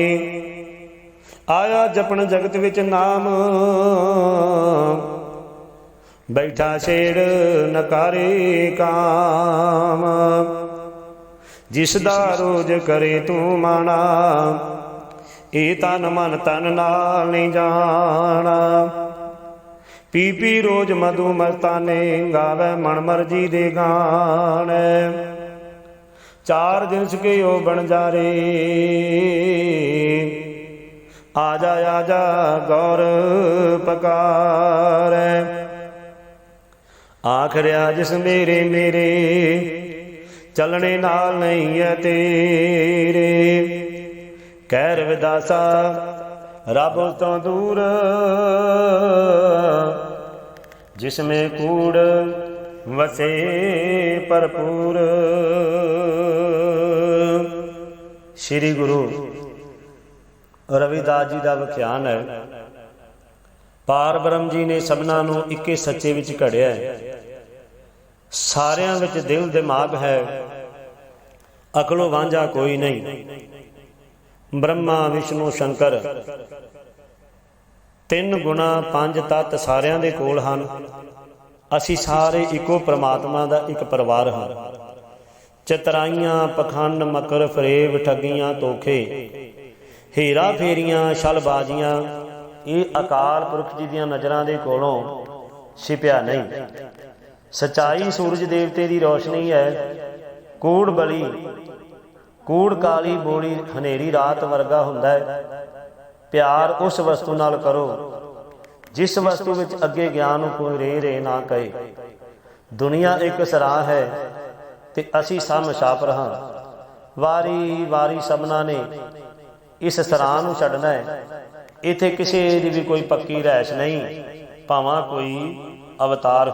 Speaker 1: ਆਇਆ ਜਪਣ ਜਗਤ ਵਿੱਚ ਨਾਮ, ਬੈਠਾ ਛੇੜ ਨਕਾਰੇ ਕਾਮ। ਜਿਸ ਦਾ ਰੋਜ ਕਰੇ ਤੂੰ ਮਾਣਾ, ਇਹ ਤਨ ਮਨ ਤਨ ਨਾਲ ਨਹੀਂ ਜਾਣਾ। ਪੀ ਪੀ ਰੋਜ ਮਧੂ ਮਸਤਾਨੇ ਗਾਵੇ ਮਨ ਮਰਜ਼ੀ ਦੇ ਗਾਣ। ਚਾਰ ਦਿਨ ਸਕੇ ਉਹ ਬਣ ਜਾਰੇ ਆ ਜਾ ਆ ਜਾ ਗੌਰ ਪਕਾਰੈ। ਆਖਰਿਆ ਜਿਸ ਮੇਰੇ ਮੇਰੇ ਚੱਲਣੇ ਨਾਲ ਨਹੀਂ ਹੈ ਤੇਰੇ। ਕਹਿ ਰਵਿਦਾਸਾ ਰੱਬ ਤੋਂ ਦੂਰ। ਜਿਸ ਮੇ ਕੂੜ ਵਸੇ ਭਰਪੂਰ। ਸ੍ਰੀ ਗੁਰੂ ਰਵਿਦਾਸ ਜੀ ਦਾ ਵਿਖਿਆਨ ਹੈ। ਪਾਰ ਬ੍ਰਹਮ ਜੀ ਨੇ ਸਭਨਾਂ ਨੂੰ ਇੱਕੇ ਸੱਚੇ ਵਿੱਚ ਘੜਿਆ ਹੈ। ਸਾਰਿਆਂ ਵਿੱਚ ਦਿਲ ਦਿਮਾਗ ਹੈ। ਅਕਲੋ ਵਾਂਝਾ ਕੋਈ ਨਹੀਂ। ਬ੍ਰਹਮਾ, ਵਿਸ਼ਨੂੰ, ਸ਼ੰਕਰ। ਤਿੰਨ ਗੁਣਾ ਪੰਜ ਤੱਤ ਸਾਰਿਆਂ ਦੇ ਕੋਲ ਹਨ। ਅਸੀਂ ਸਾਰੇ ਇੱਕੋ ਪ੍ਰਮਾਤਮਾ ਦਾ ਇੱਕ ਪਰਿਵਾਰ ਹਾਂ। ਚਤਰਾਈਆਂ, ਪਖੰਡ, ਮਕਰ, ਫਰੇਬ, ਠੱਗੀਆਂ ਤੋਖੇ ਹੀਰਾ ਫੇਰੀਆਂ, ਛਲਬਾਜ਼ੀਆਂ, ਇਹ ਅਕਾਲ ਪੁਰਖ ਜੀ ਦੀਆਂ ਨਜ਼ਰਾਂ ਦੇ ਕੋਲੋਂ ਛਿਪਿਆ ਨਹੀਂ। ਸਚਾਈ ਸੂਰਜ ਦੇਵਤੇ ਦੀ ਰੋਸ਼ਨੀ ਹੈ। ਕੂੜ ਬਲੀ ਕੂੜ ਕਾਲੀ ਬੋਲੀ ਹਨੇਰੀ ਰਾਤ ਵਰਗਾ ਹੁੰਦਾ ਹੈ। ਪਿਆਰ ਉਸ ਵਸਤੂ ਨਾਲ ਕਰੋ, ਜਿਸ ਵਸਤੂ ਵਿੱਚ ਅੱਗੇ ਗਿਆਨ ਨੂੰ ਕੋਈ ਰੇ ਰੇ ਨਾ ਕਹੇ। ਦੁਨੀਆ ਇੱਕ ਸਰਾਹ ਹੈ ਤੇ ਅਸੀਂ ਸਭ ਮੁਸਾਫਰ ਹਾਂ ਵਾਰੀ ਵਾਰੀ ਸਭਨਾ ਨੇ ਇਸ ਸਰਾਹ ਨੂੰ ਛੱਡਣਾ ਹੈ। ਇੱਥੇ ਕਿਸੇ ਦੀ ਵੀ ਕੋਈ ਪੱਕੀ ਰਹਿਸ਼ ਨਹੀਂ, ਭਾਵਾਂ ਕੋਈ ਅਵਤਾਰ